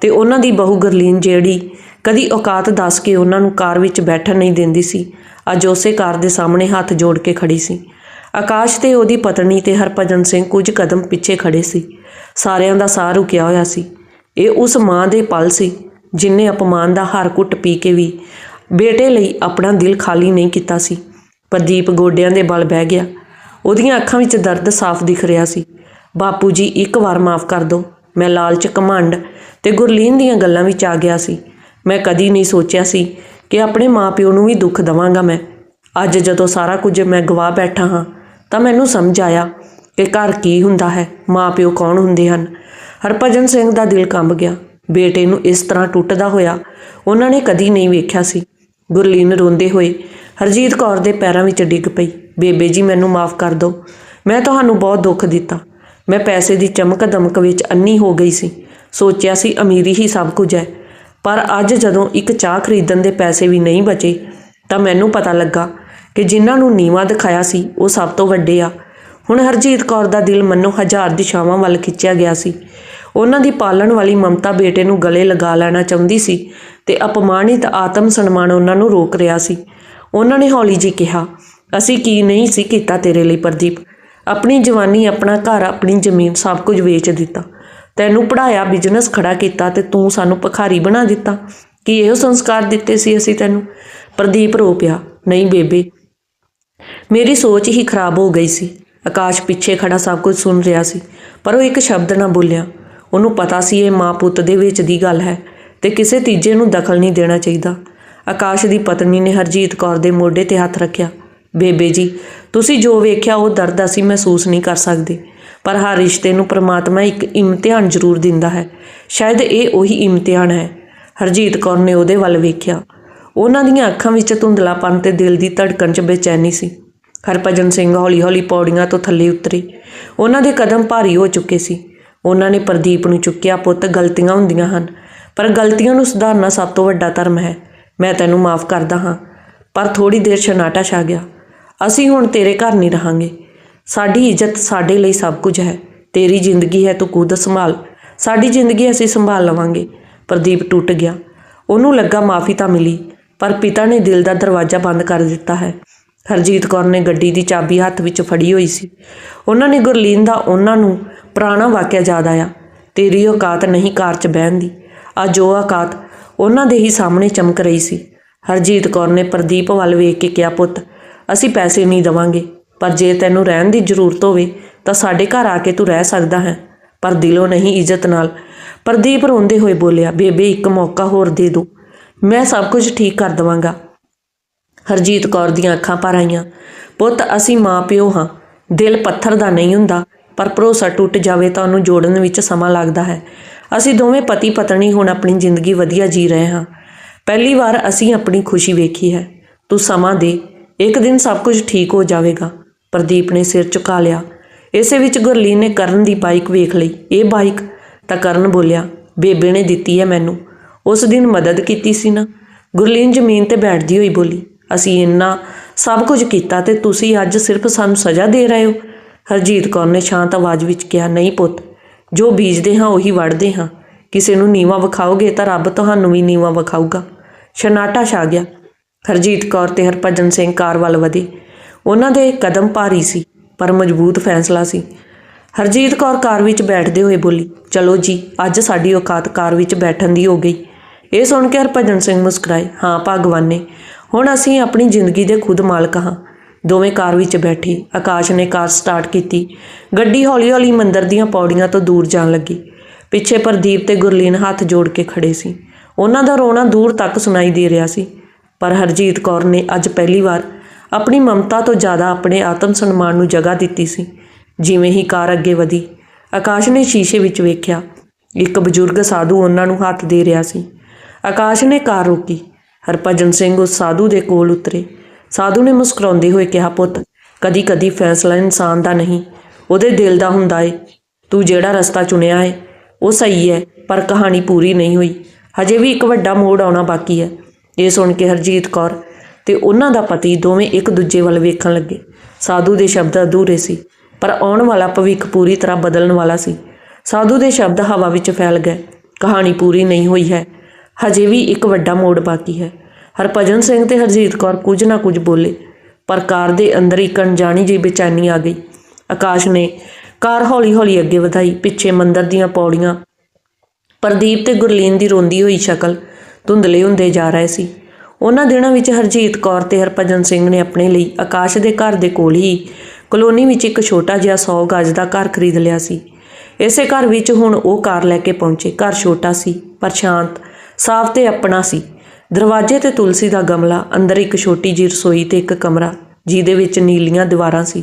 ਤੇ ਉਹਨਾਂ ਦੀ ਬਹੂ ਗਰਲੀਨ ਜਿਹੜੀ ਕਦੀ ਔਕਾਤ ਦੱਸ ਕੇ ਉਹਨਾਂ ਨੂੰ ਕਾਰ ਵਿੱਚ ਬੈਠਣ ਨਹੀਂ ਦਿੰਦੀ ਸੀ, ਅੱਜ ਉਸੇ ਕਾਰ ਦੇ ਸਾਹਮਣੇ ਹੱਥ ਜੋੜ ਕੇ ਖੜੀ ਸੀ। ਆਕਾਸ਼ ਤੇ ਉਹਦੀ ਪਤਨੀ ਤੇ ਹਰਭਜਨ ਸਿੰਘ ਕੁਝ ਕਦਮ ਪਿੱਛੇ ਖੜੇ ਸੀ। ਸਾਰਿਆਂ ਦਾ ਸਾਹ ਰੁਕਿਆ ਹੋਇਆ ਸੀ। ਇਹ ਉਸ ਮਾਂ ਦੇ ਪਲ ਸੀ ਜਿਨੇ ਅਪਮਾਨ ਦਾ ਹਰ ਘੁੱਟ ਪੀ ਕੇ ਵੀ ਬੇਟੇ ਲਈ ਆਪਣਾ ਦਿਲ ਖਾਲੀ ਨਹੀਂ ਕੀਤਾ ਸੀ। ਪ੍ਰਦੀਪ ਗੋਡਿਆਂ ਦੇ ਬਲ ਬਹਿ ਗਿਆ। ਉਹਦੀਆਂ ਅੱਖਾਂ ਵਿੱਚ ਦਰਦ ਸਾਫ਼ ਦਿਖ ਰਿਹਾ ਸੀ। ਬਾਪੂ ਜੀ, ਇੱਕ ਵਾਰ ਮਾਫ ਕਰ ਦਿਓ ਮੈਂ ਲਾਲਚ ਕਮੰਡ ਤੇ ਗੁਰਲੀਨ ਦੀਆਂ ਗੱਲਾਂ ਵਿੱਚ ਆ ਗਿਆ ਸੀ। ਮੈਂ ਕਦੀ ਨਹੀਂ ਸੋਚਿਆ ਸੀ ਕਿ ਆਪਣੇ ਮਾਪਿਓ ਨੂੰ ਵੀ ਦੁੱਖ ਦਵਾਂਗਾ ਮੈਂ। ਅੱਜ ਜਦੋਂ ਸਾਰਾ ਕੁਝ ਮੈਂ ਗਵਾ ਬੈਠਾ ਹਾਂ, ਤਾਂ ਮੈਨੂੰ ਸਮਝ ਆਇਆ ਕਿ ਘਰ ਕੀ ਹੁੰਦਾ ਹੈ, ਮਾਪਿਓ ਕੌਣ ਹੁੰਦੇ ਹਨ। ਹਰਭਜਨ ਸਿੰਘ ਦਾ ਦਿਲ ਕੰਬ ਗਿਆ। ਬੇਟੇ ਨੂੰ ਇਸ ਤਰ੍ਹਾਂ ਟੁੱਟਦਾ ਹੋਇਆ ਉਹਨਾਂ ਨੇ ਕਦੀ ਨਹੀਂ ਵੇਖਿਆ ਸੀ। ਗੁਰਲੀਨ ਰੋਂਦੇ ਹੋਏ ਹਰਜੀਤ ਕੌਰ ਦੇ ਪੈਰਾਂ ਵਿੱਚ ਡਿੱਗ ਪਈ। ਬੇਬੇ ਜੀ, ਮੈਨੂੰ ਮਾਫ ਕਰ ਦਿਓ। ਮੈਂ ਤੁਹਾਨੂੰ ਬਹੁਤ ਦੁੱਖ ਦਿੱਤਾ। ਮੈਂ ਪੈਸੇ ਦੀ ਚਮਕ ਦਮਕ ਵਿੱਚ ਅੰਨੀ ਹੋ ਗਈ ਸੀ। ਸੋਚਿਆ ਸੀ ਅਮੀਰੀ ਹੀ ਸਭ ਕੁਝ ਹੈ। ਪਰ ਅੱਜ ਜਦੋਂ ਇੱਕ ਚਾਹ ਖਰੀਦਣ ਦੇ ਪੈਸੇ ਵੀ ਨਹੀਂ ਬਚੇ, ਤਾਂ ਮੈਨੂੰ ਪਤਾ ਲੱਗਾ ਕਿ ਜਿਨ੍ਹਾਂ ਨੂੰ ਨੀਵਾ ਦਿਖਾਇਆ ਸੀ, ਉਹ ਸਭ ਤੋਂ ਵੱਡੇ ਆ। ਹੁਣ ਹਰਜੀਤ ਕੌਰ ਦਾ ਦਿਲ ਮੰਨੋ ਹਜ਼ਾਰ ਦਿਸ਼ਾਵਾਂ ਵੱਲ ਖਿੱਚਿਆ ਗਿਆ ਸੀ। ਉਹਨਾਂ ਦੀ ਪਾਲਣ ਵਾਲੀ ਮਮਤਾ ਬੇਟੇ ਨੂੰ ਗਲੇ ਲਗਾ ਲੈਣਾ ਚਾਹੁੰਦੀ ਸੀ ਤੇ ਅਪਮਾਨਿਤ ਆਤਮ ਸਨਮਾਨ ਉਹਨਾਂ ਨੂੰ ਰੋਕ ਰਿਹਾ ਸੀ। ਉਹਨਾਂ ਨੇ ਹੌਲੀ ਜੀ ਕਿਹਾ, ਅਸੀਂ ਕੀ ਨਹੀਂ ਸੀ ਕੀਤਾ ਤੇਰੇ ਲਈ ਪ੍ਰਦੀਪ? ਆਪਣੀ ਜਵਾਨੀ, ਆਪਣਾ ਘਰ, ਆਪਣੀ ਜ਼ਮੀਨ ਸਭ ਕੁਝ ਵੇਚ ਦਿੱਤਾ। ਤੈਨੂੰ ਪੜਾਇਆ ਬਿਜ਼ਨਸ ਖੜਾ ਕੀਤਾ ਤੇ ਤੂੰ ਸਾਨੂੰ ਭਖਾਰੀ ਬਣਾ ਦਿੱਤਾ। ਕੀ ਇਹੋ ਸੰਸਕਾਰ ਦਿੱਤੇ ਸੀ ਅਸੀਂ ਤੈਨੂੰ? ਪ੍ਰਦੀਪ ਰੋ ਪਿਆ, ਨਹੀਂ ਬੇਬੇ, ਮੇਰੀ ਸੋਚ ਹੀ ਖਰਾਬ ਹੋ ਗਈ ਸੀ। ਆਕਾਸ਼ ਪਿੱਛੇ ਖੜਾ ਸਭ ਕੁਝ ਸੁਣ ਰਿਹਾ ਸੀ, ਪਰ ਉਹ ਇੱਕ ਸ਼ਬਦ ਨਾ ਬੋਲਿਆ। ਉਹਨੂੰ ਪਤਾ ਸੀ ਇਹ ਮਾਂ ਪੁੱਤ ਦੇ ਵਿੱਚ ਦੀ ਗੱਲ ਹੈ ਤੇ ਕਿਸੇ ਤੀਜੇ ਨੂੰ ਦਖਲ ਨਹੀਂ ਦੇਣਾ ਚਾਹੀਦਾ। ਆਕਾਸ਼ ਦੀ ਪਤਨੀ ਨੇ ਹਰਜੀਤ ਕੌਰ ਦੇ ਮੋਢੇ ਤੇ ਹੱਥ ਰੱਖਿਆ। ਬੇਬੇ ਜੀ, ਤੁਸੀਂ ਜੋ ਵੇਖਿਆ ਉਹ ਦਰਦ ਅਸੀਂ ਮਹਿਸੂਸ ਨਹੀਂ ਕਰ ਸਕਦੇ, ਪਰ ਹਰ ਰਿਸ਼ਤੇ ਨੂੰ ਪ੍ਰਮਾਤਮਾ ਇੱਕ ਇਮਤਿਹਾਨ ਜ਼ਰੂਰ ਦਿੰਦਾ ਹੈ। ਸ਼ਾਇਦ ਇਹ ਉਹੀ ਇਮਤਿਹਾਨ ਹੈ। ਹਰਜੀਤ ਕੌਰ ਨੇ ਉਹਦੇ ਵੱਲ ਵੇਖਿਆ। ਉਹਨਾਂ ਦੀਆਂ ਅੱਖਾਂ ਵਿੱਚ ਧੁੰਦਲਾਪਨ ਤੇ ਦਿਲ ਦੀ ਧੜਕਣ 'ਚ ਬੇਚੈਨੀ ਸੀ। ਹਰਭਜਨ ਸਿੰਘ ਹੌਲੀ-ਹੌਲੀ ਪੌੜੀਆਂ ਤੋਂ ਥੱਲੇ ਉਤਰੇ। ਉਹਨਾਂ ਦੇ ਕਦਮ ਭਾਰੀ ਹੋ ਚੁੱਕੇ ਸੀ। ਉਹਨਾਂ ਨੇ ਪ੍ਰਦੀਪ ਨੂੰ ਚੁੱਕਿਆ, ਪੁੱਤ, ਗਲਤੀਆਂ ਹੁੰਦੀਆਂ ਹਨ, ਪਰ ਗਲਤੀਆਂ ਨੂੰ ਸੁਧਾਰਨਾ ਸਭ ਤੋਂ ਵੱਡਾ ਧਰਮ ਹੈ। ਮੈਂ ਤੈਨੂੰ ਮਾਫ ਕਰਦਾ ਹਾਂ, ਪਰ ਥੋੜੀ ਦੇਰ ਸ਼ਨਾਟਾ ਛਾ ਗਿਆ। ਅਸੀਂ ਹੁਣ ਤੇਰੇ ਘਰ ਨਹੀਂ ਰਹਾਂਗੇ। ਸਾਡੀ ਇੱਜ਼ਤ ਸਾਡੇ ਲਈ ਸਭ ਕੁਝ ਹੈ। ਤੇਰੀ ਜ਼ਿੰਦਗੀ ਹੈ ਤੂੰ ਖੁਦ ਸੰਭਾਲ। ਸਾਡੀ ਜ਼ਿੰਦਗੀ ਅਸੀਂ ਸੰਭਾਲ ਲਵਾਂਗੇ। ਪ੍ਰਦੀਪ ਟੁੱਟ ਗਿਆ। ਉਹਨੂੰ ਲੱਗਾ ਮਾਫੀ ਤਾਂ ਮਿਲੀ, ਪਰ ਪਿਤਾ ਨੇ ਦਿਲ ਦਾ ਦਰਵਾਜ਼ਾ ਬੰਦ ਕਰ ਦਿੱਤਾ ਹੈ। ਹਰਜੀਤ ਕੌਰ ਨੇ ਗੱਡੀ ਦੀ ਚਾਬੀ ਹੱਥ ਵਿੱਚ ਫੜੀ ਹੋਈ ਸੀ। ਉਹਨਾਂ ਨੇ ਗੁਰਲੀਨ ਦਾ ਉਹਨਾਂ ਨੂੰ ਪੁਰਾਣਾ ਵਾਕਿਆ ਯਾਦ ਆਇਆ। ਤੇਰੀ ਔਕਾਤ ਨਹੀਂ ਕਾਰ 'ਚ ਬਹਿਣ ਦੀ। ਅੱਜ ਉਹ ਔਕਾਤ ਉਹਨਾਂ ਦੇ ਹੀ ਸਾਹਮਣੇ ਚਮਕ ਰਹੀ ਸੀ। ਹਰਜੀਤ ਕੌਰ ਨੇ ਪ੍ਰਦੀਪ ਵੱਲ ਵੇਖ ਕੇ ਕਿਹਾ, ਪੁੱਤ, ਅਸੀਂ ਪੈਸੇ ਨਹੀਂ ਦਵਾਂਗੇ, ਪਰ ਜੇ ਤੈਨੂੰ ਰਹਿਣ ਦੀ ਜ਼ਰੂਰਤ ਹੋਵੇ, ਤਾਂ ਸਾਡੇ ਘਰ ਆ ਕੇ ਤੂੰ ਰਹਿ ਸਕਦਾ ਹੈ ਪਰ ਦਿਲੋਂ ਨਹੀਂ, ਇੱਜ਼ਤ ਨਾਲ ਪ੍ਰਦੀਪ ਰੋਂਦੇ ਹੋਏ ਬੋਲਿਆ, ਬੇਬੇ, ਇੱਕ ਮੌਕਾ ਹੋਰ ਦੇ ਦੋ, ਮੈਂ ਸਭ ਕੁਝ ਠੀਕ ਕਰ ਦਵਾਂਗਾ ਹਰਜੀਤ ਕੌਰ ਦੀਆਂ ਅੱਖਾਂ ਭਰ ਆਈਆਂ, ਪੁੱਤ, ਅਸੀਂ ਮਾਪਿਓ ਹਾਂ, ਦਿਲ ਪੱਥਰ ਦਾ ਨਹੀਂ ਹੁੰਦਾ, ਪਰ ਭਰੋਸਾ ਟੁੱਟ ਜਾਵੇ ਤਾਂ ਉਹਨੂੰ ਜੋੜਨ ਵਿੱਚ ਸਮਾਂ ਲੱਗਦਾ ਹੈ। ਅਸੀਂ ਦੋਵੇਂ ਪਤੀ ਪਤਨੀ ਹੁਣ ਆਪਣੀ ਜ਼ਿੰਦਗੀ ਵਧੀਆ ਜੀ ਰਹੇ ਹਾਂ। ਪਹਿਲੀ ਵਾਰ ਅਸੀਂ ਆਪਣੀ ਖੁਸ਼ੀ ਵੇਖੀ ਹੈ। ਤੂੰ ਸਮਾਂ ਦੇ। ਇੱਕ ਦਿਨ ਸਭ ਕੁਝ ਠੀਕ ਹੋ ਜਾਵੇਗਾ। ਪ੍ਰਦੀਪ ਨੇ ਸਿਰ ਝੁਕਾ ਲਿਆ। ਇਸੇ ਵਿੱਚ ਗੁਰਲੀਨ ਨੇ ਕਰਨ ਦੀ ਬਾਈਕ ਵੇਖ ਲਈ। ਇਹ ਬਾਈਕ? ਤਾਂ ਕਰਨ ਬੋਲਿਆ, ਬੇਬੇ ਨੇ ਦਿੱਤੀ ਹੈ ਮੈਨੂੰ। ਉਸ ਦਿਨ ਮਦਦ ਕੀਤੀ ਸੀ ਨਾ? ਗੁਰਲੀਨ ਜ਼ਮੀਨ ਤੇ ਬੈਠਦੀ ਹੋਈ ਬੋਲੀ, ਅਸੀਂ ਇੰਨਾ ਸਭ ਕੁਝ ਕੀਤਾ ਤੇ ਤੁਸੀਂ ਅੱਜ ਸਿਰਫ ਸਾਨੂੰ ਸਜ਼ਾ ਦੇ ਰਹੇ ਹੋ? ਹਰਜੀਤ ਕੌਰ ਨੇ ਸ਼ਾਂਤ ਆਵਾਜ਼ ਵਿੱਚ ਕਿਹਾ, ਨਹੀਂ ਪੁੱਤ ਜੋ ਬੀਜਦੇ ਹਾਂ, ਉਹੀ ਵੜਦੇ ਹਾਂ। ਕਿਸੇ ਨੂੰ ਨੀਵਾ ਵਿਖਾਓਗੇ ਤਾਂ ਰੱਬ ਤੁਹਾਨੂੰ ਵੀ ਨੀਵਾ ਵਿਖਾਊਗਾ। ਸ਼ਨਾਟਾ ਛਾ ਗਿਆ। ਹਰਜੀਤ ਕੌਰ ਤੇ ਹਰਭਜਨ ਸਿੰਘ ਕਾਰ ਵੱਲ ਵਧੇ। ਉਹਨਾਂ ਦੇ ਕਦਮ ਭਾਰੀ ਸੀ, ਪਰ ਮਜ਼ਬੂਤ ਫੈਸਲਾ ਸੀ। ਹਰਜੀਤ ਕੌਰ ਕਾਰ ਵਿੱਚ ਬੈਠਦੇ ਹੋਏ ਬੋਲੀ, ਚਲੋ ਜੀ, ਅੱਜ ਸਾਡੀ ਔਕਾਤ ਕਾਰ ਵਿੱਚ ਬੈਠਣ ਦੀ ਹੋ ਗਈ। ਇਹ ਸੁਣ ਕੇ ਹਰਭਜਨ ਸਿੰਘ ਮੁਸਕਰਾਏ, ਹਾਂ, ਭਗਵਾਨ ਨੇ, ਹੁਣ ਅਸੀਂ ਆਪਣੀ ਜ਼ਿੰਦਗੀ ਦੇ ਖੁਦ ਮਾਲਕ ਹਾਂ। ਦੋਵੇਂ ਕਾਰ ਵਿੱਚ ਬੈਠੀ, ਆਕਾਸ਼ ਨੇ ਕਾਰ ਸਟਾਰਟ ਕੀਤੀ। ਗੱਡੀ ਹੌਲੀ-ਹੌਲੀ ਮੰਦਰ ਦੀਆਂ ਪੌੜੀਆਂ ਤੋਂ ਦੂਰ ਜਾਣ ਲੱਗੀ। ਪਿੱਛੇ ਪ੍ਰਦੀਪ ਤੇ ਗੁਰਲੀਨ ਹੱਥ ਜੋੜ ਕੇ ਖੜੇ ਸੀ। ਉਹਨਾਂ ਦਾ ਰੋਣਾ ਦੂਰ ਤੱਕ ਸੁਣਾਈ ਦੇ ਰਿਹਾ ਸੀ। ਪਰ ਹਰਜੀਤ ਕੌਰ ਨੇ ਅੱਜ ਪਹਿਲੀ ਵਾਰ ਆਪਣੀ ਮਮਤਾ ਤੋਂ ਜ਼ਿਆਦਾ ਆਪਣੇ ਆਤਮ ਸਨਮਾਨ ਨੂੰ ਜਗ੍ਹਾ ਦਿੱਤੀ ਸੀ। ਜਿਵੇਂ ਹੀ ਕਾਰ ਅੱਗੇ ਵਧੀ, ਆਕਾਸ਼ ਨੇ ਸ਼ੀਸ਼ੇ ਵਿੱਚ ਵੇਖਿਆ, ਇੱਕ ਬਜ਼ੁਰਗ ਸਾਧੂ ਉਹਨਾਂ ਨੂੰ ਹੱਥ ਦੇ ਰਿਹਾ ਸੀ। ਆਕਾਸ਼ ਨੇ ਕਾਰ ਰੋਕੀ। ਹਰਭਜਨ ਸਿੰਘ ਉਸ ਸਾਧੂ ਦੇ ਕੋਲ ਉਤਰੇ। ਸਾਧੂ ਨੇ ਮੁਸਕਰਾਉਂਦੇ ਹੋਏ ਕਿਹਾ, ਪੁੱਤ ਕਦੀ ਕਦੀ ਫੈਸਲਾ ਇਨਸਾਨ ਦਾ ਨਹੀਂ। ਉਹਦੇ ਦਿਲ ਦਾ ਹੁੰਦਾ ਏ। ਤੂੰ ਜਿਹੜਾ ਰਸਤਾ ਚੁਣਿਆ ਏ, ਉਹ ਸਹੀ ਹੈ ਪਰ ਕਹਾਣੀ ਪੂਰੀ ਨਹੀਂ ਹੋਈ। ਹਜੇ ਵੀ ਇੱਕ ਵੱਡਾ ਮੋੜ ਆਉਣਾ ਬਾਕੀ ਹੈ ਇਹ ਸੁਣ ਕੇ ਹਰਜੀਤ ਕੌਰ ਤੇ ਉਹਨਾਂ ਦਾ ਪਤੀ ਦੋਵੇਂ ਇੱਕ ਦੂਜੇ ਵੱਲ ਵੇਖਣ ਲੱਗੇ। ਸਾਧੂ ਦੇ ਸ਼ਬਦ ਅਧੂਰੇ ਸੀ, ਪਰ ਆਉਣ ਵਾਲਾ ਭਵਿੱਖ ਪੂਰੀ ਤਰ੍ਹਾਂ ਬਦਲਣ ਵਾਲਾ ਸੀ। ਸਾਧੂ ਦੇ ਸ਼ਬਦ ਹਵਾ ਵਿੱਚ ਫੈਲ ਗਏ। ਕਹਾਣੀ ਪੂਰੀ ਨਹੀਂ ਹੋਈ ਹੈ। ਹਜੇ ਵੀ ਇੱਕ ਵੱਡਾ ਮੋੜ ਬਾਕੀ ਹੈ। ਹਰਭਜਨ ਸਿੰਘ ਤੇ ਹਰਜੀਤ ਕੌਰ ਕੁਝ ਨਾ ਕੁਝ ਬੋਲੇ, ਪਰ ਕਾਰ ਦੇ ਅੰਦਰ ਇੱਕ ਅਣਜਾਣੀ ਜਿਹੀ ਬੇਚੈਨੀ ਆ ਗਈ। ਆਕਾਸ਼ ਨੇ ਕਾਰ ਹੌਲੀ-ਹੌਲੀ ਅੱਗੇ ਵਧਾਈ, ਪਿੱਛੇ ਮੰਦਰ ਦੀਆਂ ਪੌੜੀਆਂ। ਪ੍ਰਦੀਪ ਤੇ ਗੁਰਲੀਨ ਦੀ ਰੋਂਦੀ ਹੋਈ ਸ਼ਕਲ ਧੁੰਦਲੇ ਹੁੰਦੇ ਜਾ ਰਹੇ ਸੀ। ਉਹਨਾਂ ਦਿਨਾਂ ਵਿੱਚ ਹਰਜੀਤ ਕੌਰ ਤੇ ਹਰਭਜਨ ਸਿੰਘ ਨੇ ਆਪਣੇ ਲਈ ਆਕਾਸ਼ ਦੇ ਘਰ ਦੇ ਕੋਲ ਹੀ ਕਲੋਨੀ ਵਿੱਚ ਇੱਕ ਛੋਟਾ ਜਿਹਾ 100 ਗਜ ਦਾ ਘਰ ਖਰੀਦ ਲਿਆ ਸੀ। ਇਸੇ ਘਰ ਵਿੱਚ ਹੁਣ ਉਹ ਕਾਰ ਲੈ ਕੇ ਪਹੁੰਚੇ। ਘਰ ਛੋਟਾ ਸੀ, ਪਰ ਸ਼ਾਂਤ, ਸਾਫ਼ ਤੇ ਆਪਣਾ ਸੀ। ਦਰਵਾਜ਼ੇ ਤੇ ਤੁਲਸੀ ਦਾ ਗਮਲਾ, ਅੰਦਰ ਇੱਕ ਛੋਟੀ ਜਿਹੀ ਰਸੋਈ ਤੇ ਇੱਕ ਕਮਰਾ, ਜਿਹਦੇ ਵਿੱਚ ਨੀਲੀਆਂ ਦੀਵਾਰਾਂ ਸੀ।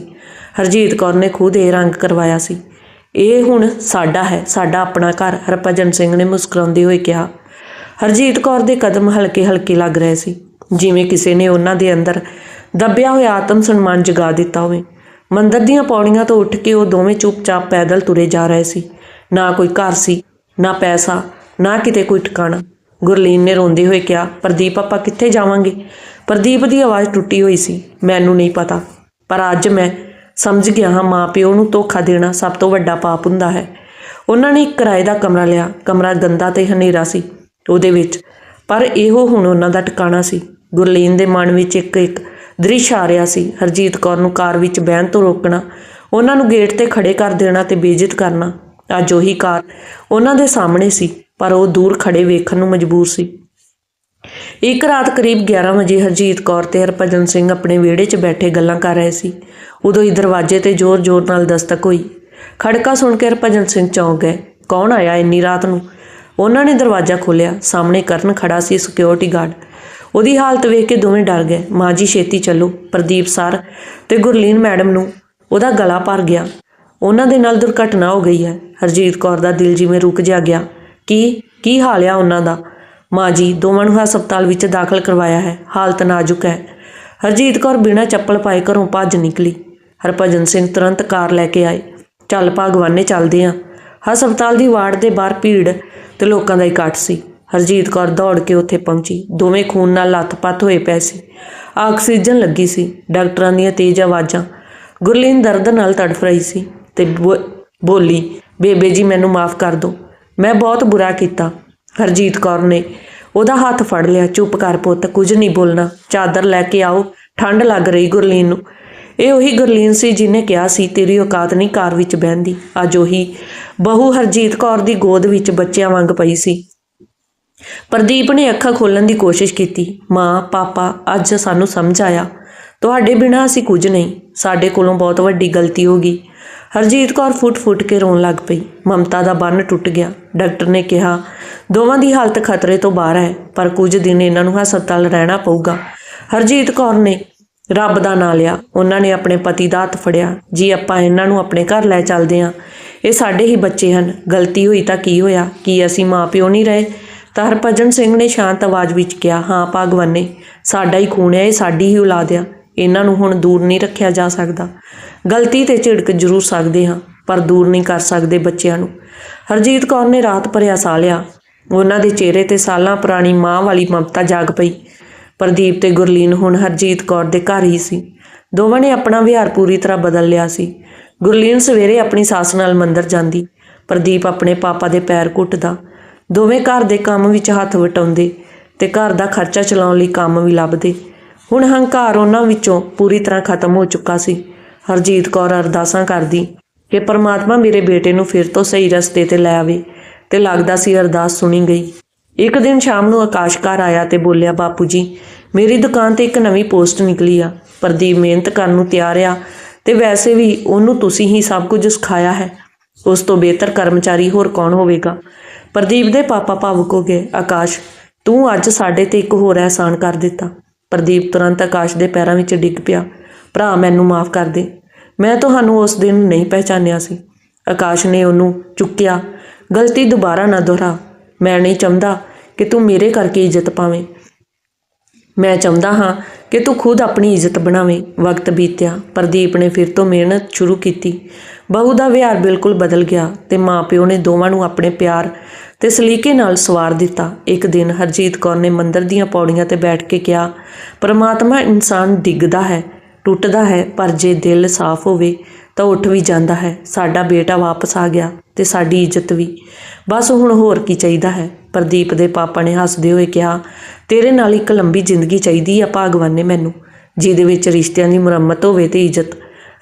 ਹਰਜੀਤ ਕੌਰ ਨੇ ਖੁਦ ਇਹ ਰੰਗ ਕਰਵਾਇਆ ਸੀ। ਇਹ ਹੁਣ ਸਾਡਾ ਹੈ, ਸਾਡਾ ਆਪਣਾ ਘਰ, ਹਰਭਜਨ ਸਿੰਘ ਨੇ ਮੁਸਕਰਾਉਂਦੇ ਹੋਏ ਕਿਹਾ। ਹਰਜੀਤ ਕੌਰ ਦੇ ਕਦਮ ਹਲਕੇ ਹਲਕੇ ਲੱਗ ਰਹੇ ਸੀ। ਜਿਵੇਂ ਕਿਸੇ ਨੇ ਉਹਨਾਂ ਦੇ ਅੰਦਰ ਦੱਬਿਆ ਹੋਇਆ ਆਤਮ ਸਨਮਾਨ ਜਗਾ ਦਿੱਤਾ ਹੋਵੇ। ਮੰਦਰ ਦੀਆਂ ਪੌੜੀਆਂ ਤੋਂ ਉੱਠ ਕੇ ਉਹ ਦੋਵੇਂ ਚੁੱਪਚਾਪ ਪੈਦਲ ਤੁਰੇ ਜਾ ਰਹੇ ਸੀ। ਨਾ ਕੋਈ ਘਰ ਸੀ, ਨਾ ਪੈਸਾ, ਨਾ ਕਿਤੇ ਕੋਈ ਟਿਕਾਣਾ ਗੁਰਲੀਨ ਨੇ ਰੋਂਦੇ ਹੋਏ ਕਿਹਾ, ਪ੍ਰਦੀਪ, ਆਪਾਂ ਕਿੱਥੇ ਜਾਵਾਂਗੇ? ਪ੍ਰਦੀਪ ਦੀ ਆਵਾਜ਼ ਟੁੱਟੀ ਹੋਈ ਸੀ। ਮੈਨੂੰ ਨਹੀਂ ਪਤਾ, ਪਰ ਅੱਜ ਮੈਂ ਸਮਝ ਗਿਆ ਹਾਂ ਮਾਂ ਪਿਓ ਨੂੰ ਧੋਖਾ ਦੇਣਾ ਸਭ ਤੋਂ ਵੱਡਾ ਪਾਪ ਹੁੰਦਾ ਹੈ। ਉਹਨਾਂ ਨੇ ਇੱਕ ਕਿਰਾਏ ਦਾ ਕਮਰਾ ਲਿਆ। ਕਮਰਾ ਗੰਦਾ ਤੇ ਹਨੇਰਾ ਸੀ ਉਹਦੇ ਵਿੱਚ, ਪਰ ਇਹੋ ਹੁਣ ਉਹਨਾਂ ਦਾ ਟਿਕਾਣਾ ਸੀ। ਗੁਰਲੀਨ ਦੇ ਮਨ ਵਿੱਚ ਇੱਕ ਇੱਕ ਦ੍ਰਿਸ਼ ਆ ਰਿਹਾ ਸੀ। ਹਰਜੀਤ ਕੌਰ ਨੂੰ ਕਾਰ ਵਿੱਚ ਬਹਿਣ ਤੋਂ ਰੋਕਣਾ, ਉਹਨਾਂ ਨੂੰ ਗੇਟ ਤੇ ਖੜੇ ਕਰ ਦੇਣਾ ਤੇ ਬੇਇੱਜ਼ਤ ਕਰਨਾ। ਅੱਜ ਉਹੀ ਕਾਰ ਉਹਨਾਂ ਦੇ ਸਾਹਮਣੇ ਸੀ। ਪਰ ਉਹ ਦੂਰ ਖੜੇ ਵੇਖਣ ਨੂੰ ਮਜਬੂਰ ਸੀ। ਇੱਕ ਰਾਤ ਕਰੀਬ 11 ਵਜੇ ਹਰਜੀਤ ਕੌਰ ਤੇ ਹਰਭਜਨ ਸਿੰਘ ਆਪਣੇ ਵਿਹੜੇ 'ਚ ਬੈਠੇ ਗੱਲਾਂ ਕਰ ਰਹੇ ਸੀ। ਉਦੋਂ ਹੀ ਦਰਵਾਜ਼ੇ ਤੇ ਜ਼ੋਰ-ਜ਼ੋਰ ਨਾਲ ਦਸਤਕ ਹੋਈ। ਖੜਕਾ ਸੁਣ ਕੇ ਹਰਭਜਨ ਸਿੰਘ ਚੌਂਕ ਗਏ। ਕੌਣ ਆਇਆ ਇੰਨੀ ਰਾਤ ਨੂੰ? ਉਹਨਾਂ ਨੇ ਦਰਵਾਜ਼ਾ ਖੋਲ੍ਹਿਆ। ਸਾਹਮਣੇ ਕਰਨ ਖੜਾ ਸੀ ਸਿਕਿਉਰਿਟੀ ਗਾਰਡ ਉਹਦੀ ਹਾਲਤ ਵੇਖ ਕੇ ਦੋਵੇਂ ਡਰ ਗਏ। ਮਾਂ ਜੀ, ਛੇਤੀ ਚੱਲੋ। ਪ੍ਰਦੀਪ ਸਰ ਤੇ ਗੁਰਲੀਨ ਮੈਡਮ ਨੂੰ ਉਹਦਾ ਗਲਾ ਭਰ ਗਿਆ। ਉਹਨਾਂ ਦੇ ਨਾਲ ਦੁਰਘਟਨਾ ਹੋ ਗਈ ਹੈ। ਹਰਜੀਤ ਕੌਰ ਦਾ ਦਿਲ ਜਿਵੇਂ ਰੁਕ ਜਾ ਗਿਆ। ਕੀ ਕੀ ਹਾਲ ਆ ਉਹਨਾਂ ਦਾ? ਮਾਂ ਜੀ, ਦੋਵਾਂ ਨੂੰ ਹਸਪਤਾਲ ਵਿੱਚ ਦਾਖਲ ਕਰਵਾਇਆ ਹੈ। ਹਾਲਤ ਨਾਜ਼ੁਕ ਹੈ। ਹਰਜੀਤ ਕੌਰ ਬਿਨਾਂ ਚੱਪਲ ਪਾਏ ਘਰੋਂ ਭੱਜ ਨਿਕਲੀ। ਹਰਭਜਨ ਸਿੰਘ ਤੁਰੰਤ ਕਾਰ ਲੈ ਕੇ ਆਏ। ਚੱਲ ਭਾਗਵਾਨੇ ਚੱਲਦੇ ਆਂ। ਹਸਪਤਾਲ ਦੀ ਵਾਰਡ ਦੇ ਬਾਹਰ ਭੀੜ ਤੇ ਲੋਕਾਂ ਦਾ ਇਕੱਠ ਸੀ। ਹਰਜੀਤ ਕੌਰ ਦੌੜ ਕੇ ਉੱਥੇ ਪਹੁੰਚੀ। ਦੋਵੇਂ ਖੂਨ ਨਾਲ ਲੱਥ-ਪੱਥ ਹੋਏ ਪਏ ਸੀ। ਆਕਸੀਜਨ ਲੱਗੀ ਸੀ। ਡਾਕਟਰਾਂ ਦੀਆਂ ਤੇਜ਼ ਆਵਾਜ਼ਾਂ। ਗੁਰਲੀਨ ਦਰਦ ਨਾਲ ਤੜਫ ਰਹੀ ਸੀ ਤੇ ਬੋ- ਬੋਲੀ, ਬੇਬੇ ਜੀ, ਮੈਨੂੰ ਮਾਫ ਕਰ ਦਿਓ ਮੈਂ ਬਹੁਤ ਬੁਰਾ ਕੀਤਾ। ਹਰਜੀਤ ਕੌਰ ਨੇ ਉਹਦਾ ਹੱਥ ਫੜ ਲਿਆ। ਚੁੱਪ ਕਰ ਪੁੱਤ, ਕੁਝ ਨਹੀਂ ਬੋਲਣਾ। ਚਾਦਰ ਲੈ ਕੇ ਆਓ। ਠੰਡ ਲੱਗ ਰਹੀ ਗੁਰਲੀਨ ਨੂੰ। ਇਹ ਉਹੀ ਗੁਰਲੀਨ ਸੀ ਜਿਹਨੇ ਕਿਹਾ ਸੀ, ਤੇਰੀ ਔਕਾਤ ਨਹੀਂ ਕਾਰ ਵਿੱਚ ਬਹਿੰਦੀ। ਅੱਜ ਉਹੀ ਬਹੂ ਹਰਜੀਤ ਕੌਰ ਦੀ ਗੋਦ ਵਿੱਚ ਬੱਚਿਆਂ ਵਾਂਗ ਪਈ ਸੀ। ਪ੍ਰਦੀਪ ਨੇ ਅੱਖਾਂ ਖੋਲਣ ਦੀ ਕੋਸ਼ਿਸ਼ ਕੀਤੀ। ਮਾਂ, ਪਾਪਾ, ਅੱਜ ਸਾਨੂੰ ਸਮਝ ਆਇਆ। ਤੁਹਾਡੇ ਬਿਨਾਂ ਅਸੀਂ ਕੁਝ ਨਹੀਂ। ਸਾਡੇ ਕੋਲੋਂ ਬਹੁਤ ਵੱਡੀ ਗਲਤੀ ਹੋ ਗਈ। ਹਰਜੀਤ ਕੌਰ ਫੁੱਟ-ਫੁੱਟ ਕੇ ਰੋਣ ਲੱਗ ਪਈ। ਮਮਤਾ ਦਾ ਬੰਨ ਟੁੱਟ ਗਿਆ। ਡਾਕਟਰ ਨੇ ਕਿਹਾ, ਦੋਵਾਂ ਦੀ ਹਾਲਤ ਖਤਰੇ ਤੋਂ ਬਾਹਰ ਹੈ, ਪਰ ਕੁਝ ਦਿਨ ਇਹਨਾਂ ਨੂੰ ਹਸਪਤਾਲ ਰਹਿਣਾ ਪਊਗਾ। ਹਰਜੀਤ ਕੌਰ ਨੇ ਰੱਬ ਦਾ ਨਾਂ ਲਿਆ। ਉਹਨਾਂ ਨੇ ਆਪਣੇ ਪਤੀ ਦਾ ਹੱਥ ਫੜਿਆ। ਜੀ, ਆਪਾਂ ਇਹਨਾਂ ਨੂੰ ਆਪਣੇ ਘਰ ਲੈ ਚੱਲਦੇ ਹਾਂ ਇਹ ਸਾਡੇ ਹੀ ਬੱਚੇ ਹਨ। ਗਲਤੀ ਹੋਈ ਤਾਂ ਕੀ ਹੋਇਆ? ਕੀ ਅਸੀਂ ਮਾਪਿਓ ਨਹੀਂ ਰਹੇ? ਤਾਂ ਹਰਭਜਨ ਸਿੰਘ ਨੇ ਸ਼ਾਂਤ ਆਵਾਜ਼ ਵਿੱਚ ਕਿਹਾ, ਹਾਂ, ਭਗਵਾਨੇ ਸਾਡਾ ਹੀ ਖੂਨ ਹੈ, ਇਹ ਸਾਡੀ ਹੀ ਔਲਾਦ ਆ। ਇਹਨਾਂ ਨੂੰ ਹੁਣ ਦੂਰ ਨਹੀਂ ਰੱਖਿਆ ਜਾ ਸਕਦਾ। ਗਲਤੀ ਤੇ ਝਿੜਕ ਜ਼ਰੂਰ ਸਕਦੇ ਹਾਂ, ਪਰ ਦੂਰ ਨਹੀਂ ਕਰ ਸਕਦੇ ਬੱਚਿਆਂ ਨੂੰ। ਹਰਜੀਤ ਕੌਰ ਨੇ ਰਾਤ ਭਰਿਆ ਸਾਹ ਲਿਆ। ਉਹਨਾਂ ਦੇ ਚਿਹਰੇ ਤੇ ਸਾਲਾਂ ਪੁਰਾਣੀ ਮਾਂ ਵਾਲੀ ਮਮਤਾ ਜਾਗ ਪਈ। ਪ੍ਰਦੀਪ ਤੇ ਗੁਰਲੀਨ ਹੁਣ ਹਰਜੀਤ ਕੌਰ ਦੇ ਘਰ ਹੀ ਸੀ। ਦੋਵਾਂ ਨੇ ਆਪਣਾ ਵਿਹਾਰ ਪੂਰੀ ਤਰ੍ਹਾਂ ਬਦਲ ਲਿਆ ਸੀ। ਗੁਰਲੀਨ ਸਵੇਰੇ ਆਪਣੀ ਸੱਸ ਨਾਲ ਮੰਦਰ ਜਾਂਦੀ। ਪ੍ਰਦੀਪ ਆਪਣੇ ਪਾਪਾ ਦੇ ਪੈਰ ਘੁੱਟਦਾ। ਦੋਵੇਂ ਘਰ ਦੇ ਕੰਮ ਵਿੱਚ ਹੱਥ ਵਟਾਉਂਦੇ ਤੇ ਘਰ ਦਾ ਖਰਚਾ ਚਲਾਉਣ ਲਈ ਕੰਮ ਵੀ ਲੱਭਦੇ। ਹੁਣ ਹੰਕਾਰ ਉਹਨਾਂ ਵਿੱਚੋਂ ਪੂਰੀ ਤਰ੍ਹਾਂ ਖਤਮ ਹੋ ਚੁੱਕਾ ਸੀ। ਹਰਜੀਤ ਕੌਰ ਅਰਦਾਸਾਂ ਕਰਦੀ ਕਿ ਪਰਮਾਤਮਾ ਮੇਰੇ ਬੇਟੇ ਨੂੰ ਫਿਰ ਤੋਂ ਸਹੀ ਰਸਤੇ ਤੇ ਲੈ ਆਵੇ ਤੇ ਲੱਗਦਾ ਸੀ ਅਰਦਾਸ ਸੁਣੀ ਗਈ। ਇੱਕ ਦਿਨ ਸ਼ਾਮ ਨੂੰ ਆਕਾਸ਼ ਘਰ ਆਇਆ ਤੇ ਬੋਲਿਆ, ਬਾਪੂ ਜੀ, ਮੇਰੀ ਦੁਕਾਨ ਤੇ ਇੱਕ ਨਵੀਂ ਪੋਸਟ ਨਿਕਲੀ ਆ। ਪ੍ਰਦੀਪ ਮਿਹਨਤ ਕਰਨ ਨੂੰ ਤਿਆਰ ਆ ਤੇ ਵੈਸੇ ਵੀ ਉਹਨੂੰ ਤੁਸੀਂ ਹੀ ਸਭ ਕੁਝ ਸਿਖਾਇਆ ਹੈ। ਉਸ ਤੋਂ ਬਿਹਤਰ ਕਰਮਚਾਰੀ ਹੋਰ ਕੌਣ ਹੋਵੇਗਾ? ਪ੍ਰਦੀਪ ਦੇ ਪਾਪਾ ਭਾਵੁਕ ਹੋ ਗਏ। ਆਕਾਸ਼, ਤੂੰ ਅੱਜ ਸਾਡੇ ਤੇ ਇੱਕ ਹੋਰ ਅਹਿਸਾਨ ਕਰ ਦਿੱਤਾ। ਪ੍ਰਦੀਪ ਤੁਰੰਤ ਆਕਾਸ਼ ਦੇ ਪੈਰਾਂ ਵਿੱਚ ਡਿੱਗ ਪਿਆ। ਭਰਾ ਮੈਨੂੰ ਮਾਫ ਕਰ ਦੇ। ਮੈਂ ਤੁਹਾਨੂੰ ਉਸ ਦਿਨ ਨਹੀਂ ਪਹਿਚਾਨਿਆ ਸੀ। ਆਕਾਸ਼ ਨੇ ਉਹਨੂੰ ਚੁੱਕਿਆ। ਗਲਤੀ ਦੁਬਾਰਾ ਨਾ ਦੁਹਰਾ। ਮੈਂ ਨਹੀਂ ਚਾਹੁੰਦਾ ਕਿ ਤੂੰ ਮੇਰੇ ਕਰਕੇ ਇੱਜ਼ਤ ਪਾਵੇਂ। ਮੈਂ ਚਾਹੁੰਦਾ ਹਾਂ ਕਿ ਤੂੰ ਖੁਦ ਆਪਣੀ ਇੱਜ਼ਤ ਬਣਾਵੇਂ। ਵਕਤ ਬੀਤਿਆ। ਪ੍ਰਦੀਪ ਨੇ ਫਿਰ ਤੋਂ ਮਿਹਨਤ ਸ਼ੁਰੂ ਕੀਤੀ। ਬਹੂ ਦਾ ਵਿਹਾਰ ਬਿਲਕੁਲ ਬਦਲ ਗਿਆ ਤੇ ਮਾਪਿਓ ਨੇ ਦੋਵਾਂ ਨੂੰ ਆਪਣੇ ਪਿਆਰ ਤੇ ਸਲੀਕੇ ਨਾਲ ਸਵਾਰ ਦਿੱਤਾ। ਇੱਕ ਦਿਨ ਹਰਜੀਤ ਕੌਰ ਨੇ ਮੰਦਰ ਦੀਆਂ ਪੌੜੀਆਂ ਤੇ ਬੈਠ ਕੇ ਕਿਹਾ, ਪਰਮਾਤਮਾ ਇਨਸਾਨ ਡਿੱਗਦਾ ਹੈ। ਟੁੱਟਦਾ ਹੈ, ਪਰ ਜੇ ਦਿਲ ਸਾਫ਼ ਹੋਵੇ ਤਾਂ ਉੱਠ ਵੀ ਜਾਂਦਾ ਹੈ। ਸਾਡਾ ਬੇਟਾ ਵਾਪਸ ਆ ਗਿਆ ਤੇ ਸਾਡੀ ਇੱਜ਼ਤ ਵੀ। ਬਸ ਹੁਣ ਹੋਰ ਕੀ ਚਾਹੀਦਾ ਹੈ? ਪ੍ਰਦੀਪ ਦੇ ਪਾਪਾ ਨੇ ਹੱਸਦੇ ਹੋਏ ਕਿਹਾ, ਤੇਰੇ ਨਾਲ ਇੱਕ ਲੰਬੀ ਜ਼ਿੰਦਗੀ ਚਾਹੀਦੀ ਆ, ਭਾਗਵਾਨ ਨੇ ਮੈਨੂੰ। ਜਿਹਦੇ ਵਿੱਚ ਰਿਸ਼ਤਿਆਂ ਦੀ ਮੁਰੰਮਤ ਹੋਵੇ ਤੇ ਇੱਜ਼ਤ।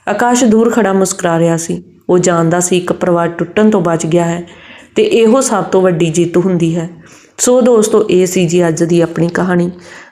ਆਕਾਸ਼ ਦੂਰ ਖੜਾ ਮੁਸਕਰਾ ਰਿਹਾ ਸੀ। ਉਹ ਜਾਣਦਾ ਸੀ ਇੱਕ ਪਰਿਵਾਰ ਟੁੱਟਣ ਤੋਂ ਬਚ ਗਿਆ ਹੈ ਤੇ ਇਹੋ ਸਭ ਤੋਂ ਵੱਡੀ ਜਿੱਤ ਹੁੰਦੀ ਹੈ। ਸੋ ਦੋਸਤੋ, ਇਹ ਸੀ ਜੀ ਅੱਜ ਦੀ ਆਪਣੀ ਕਹਾਣੀ।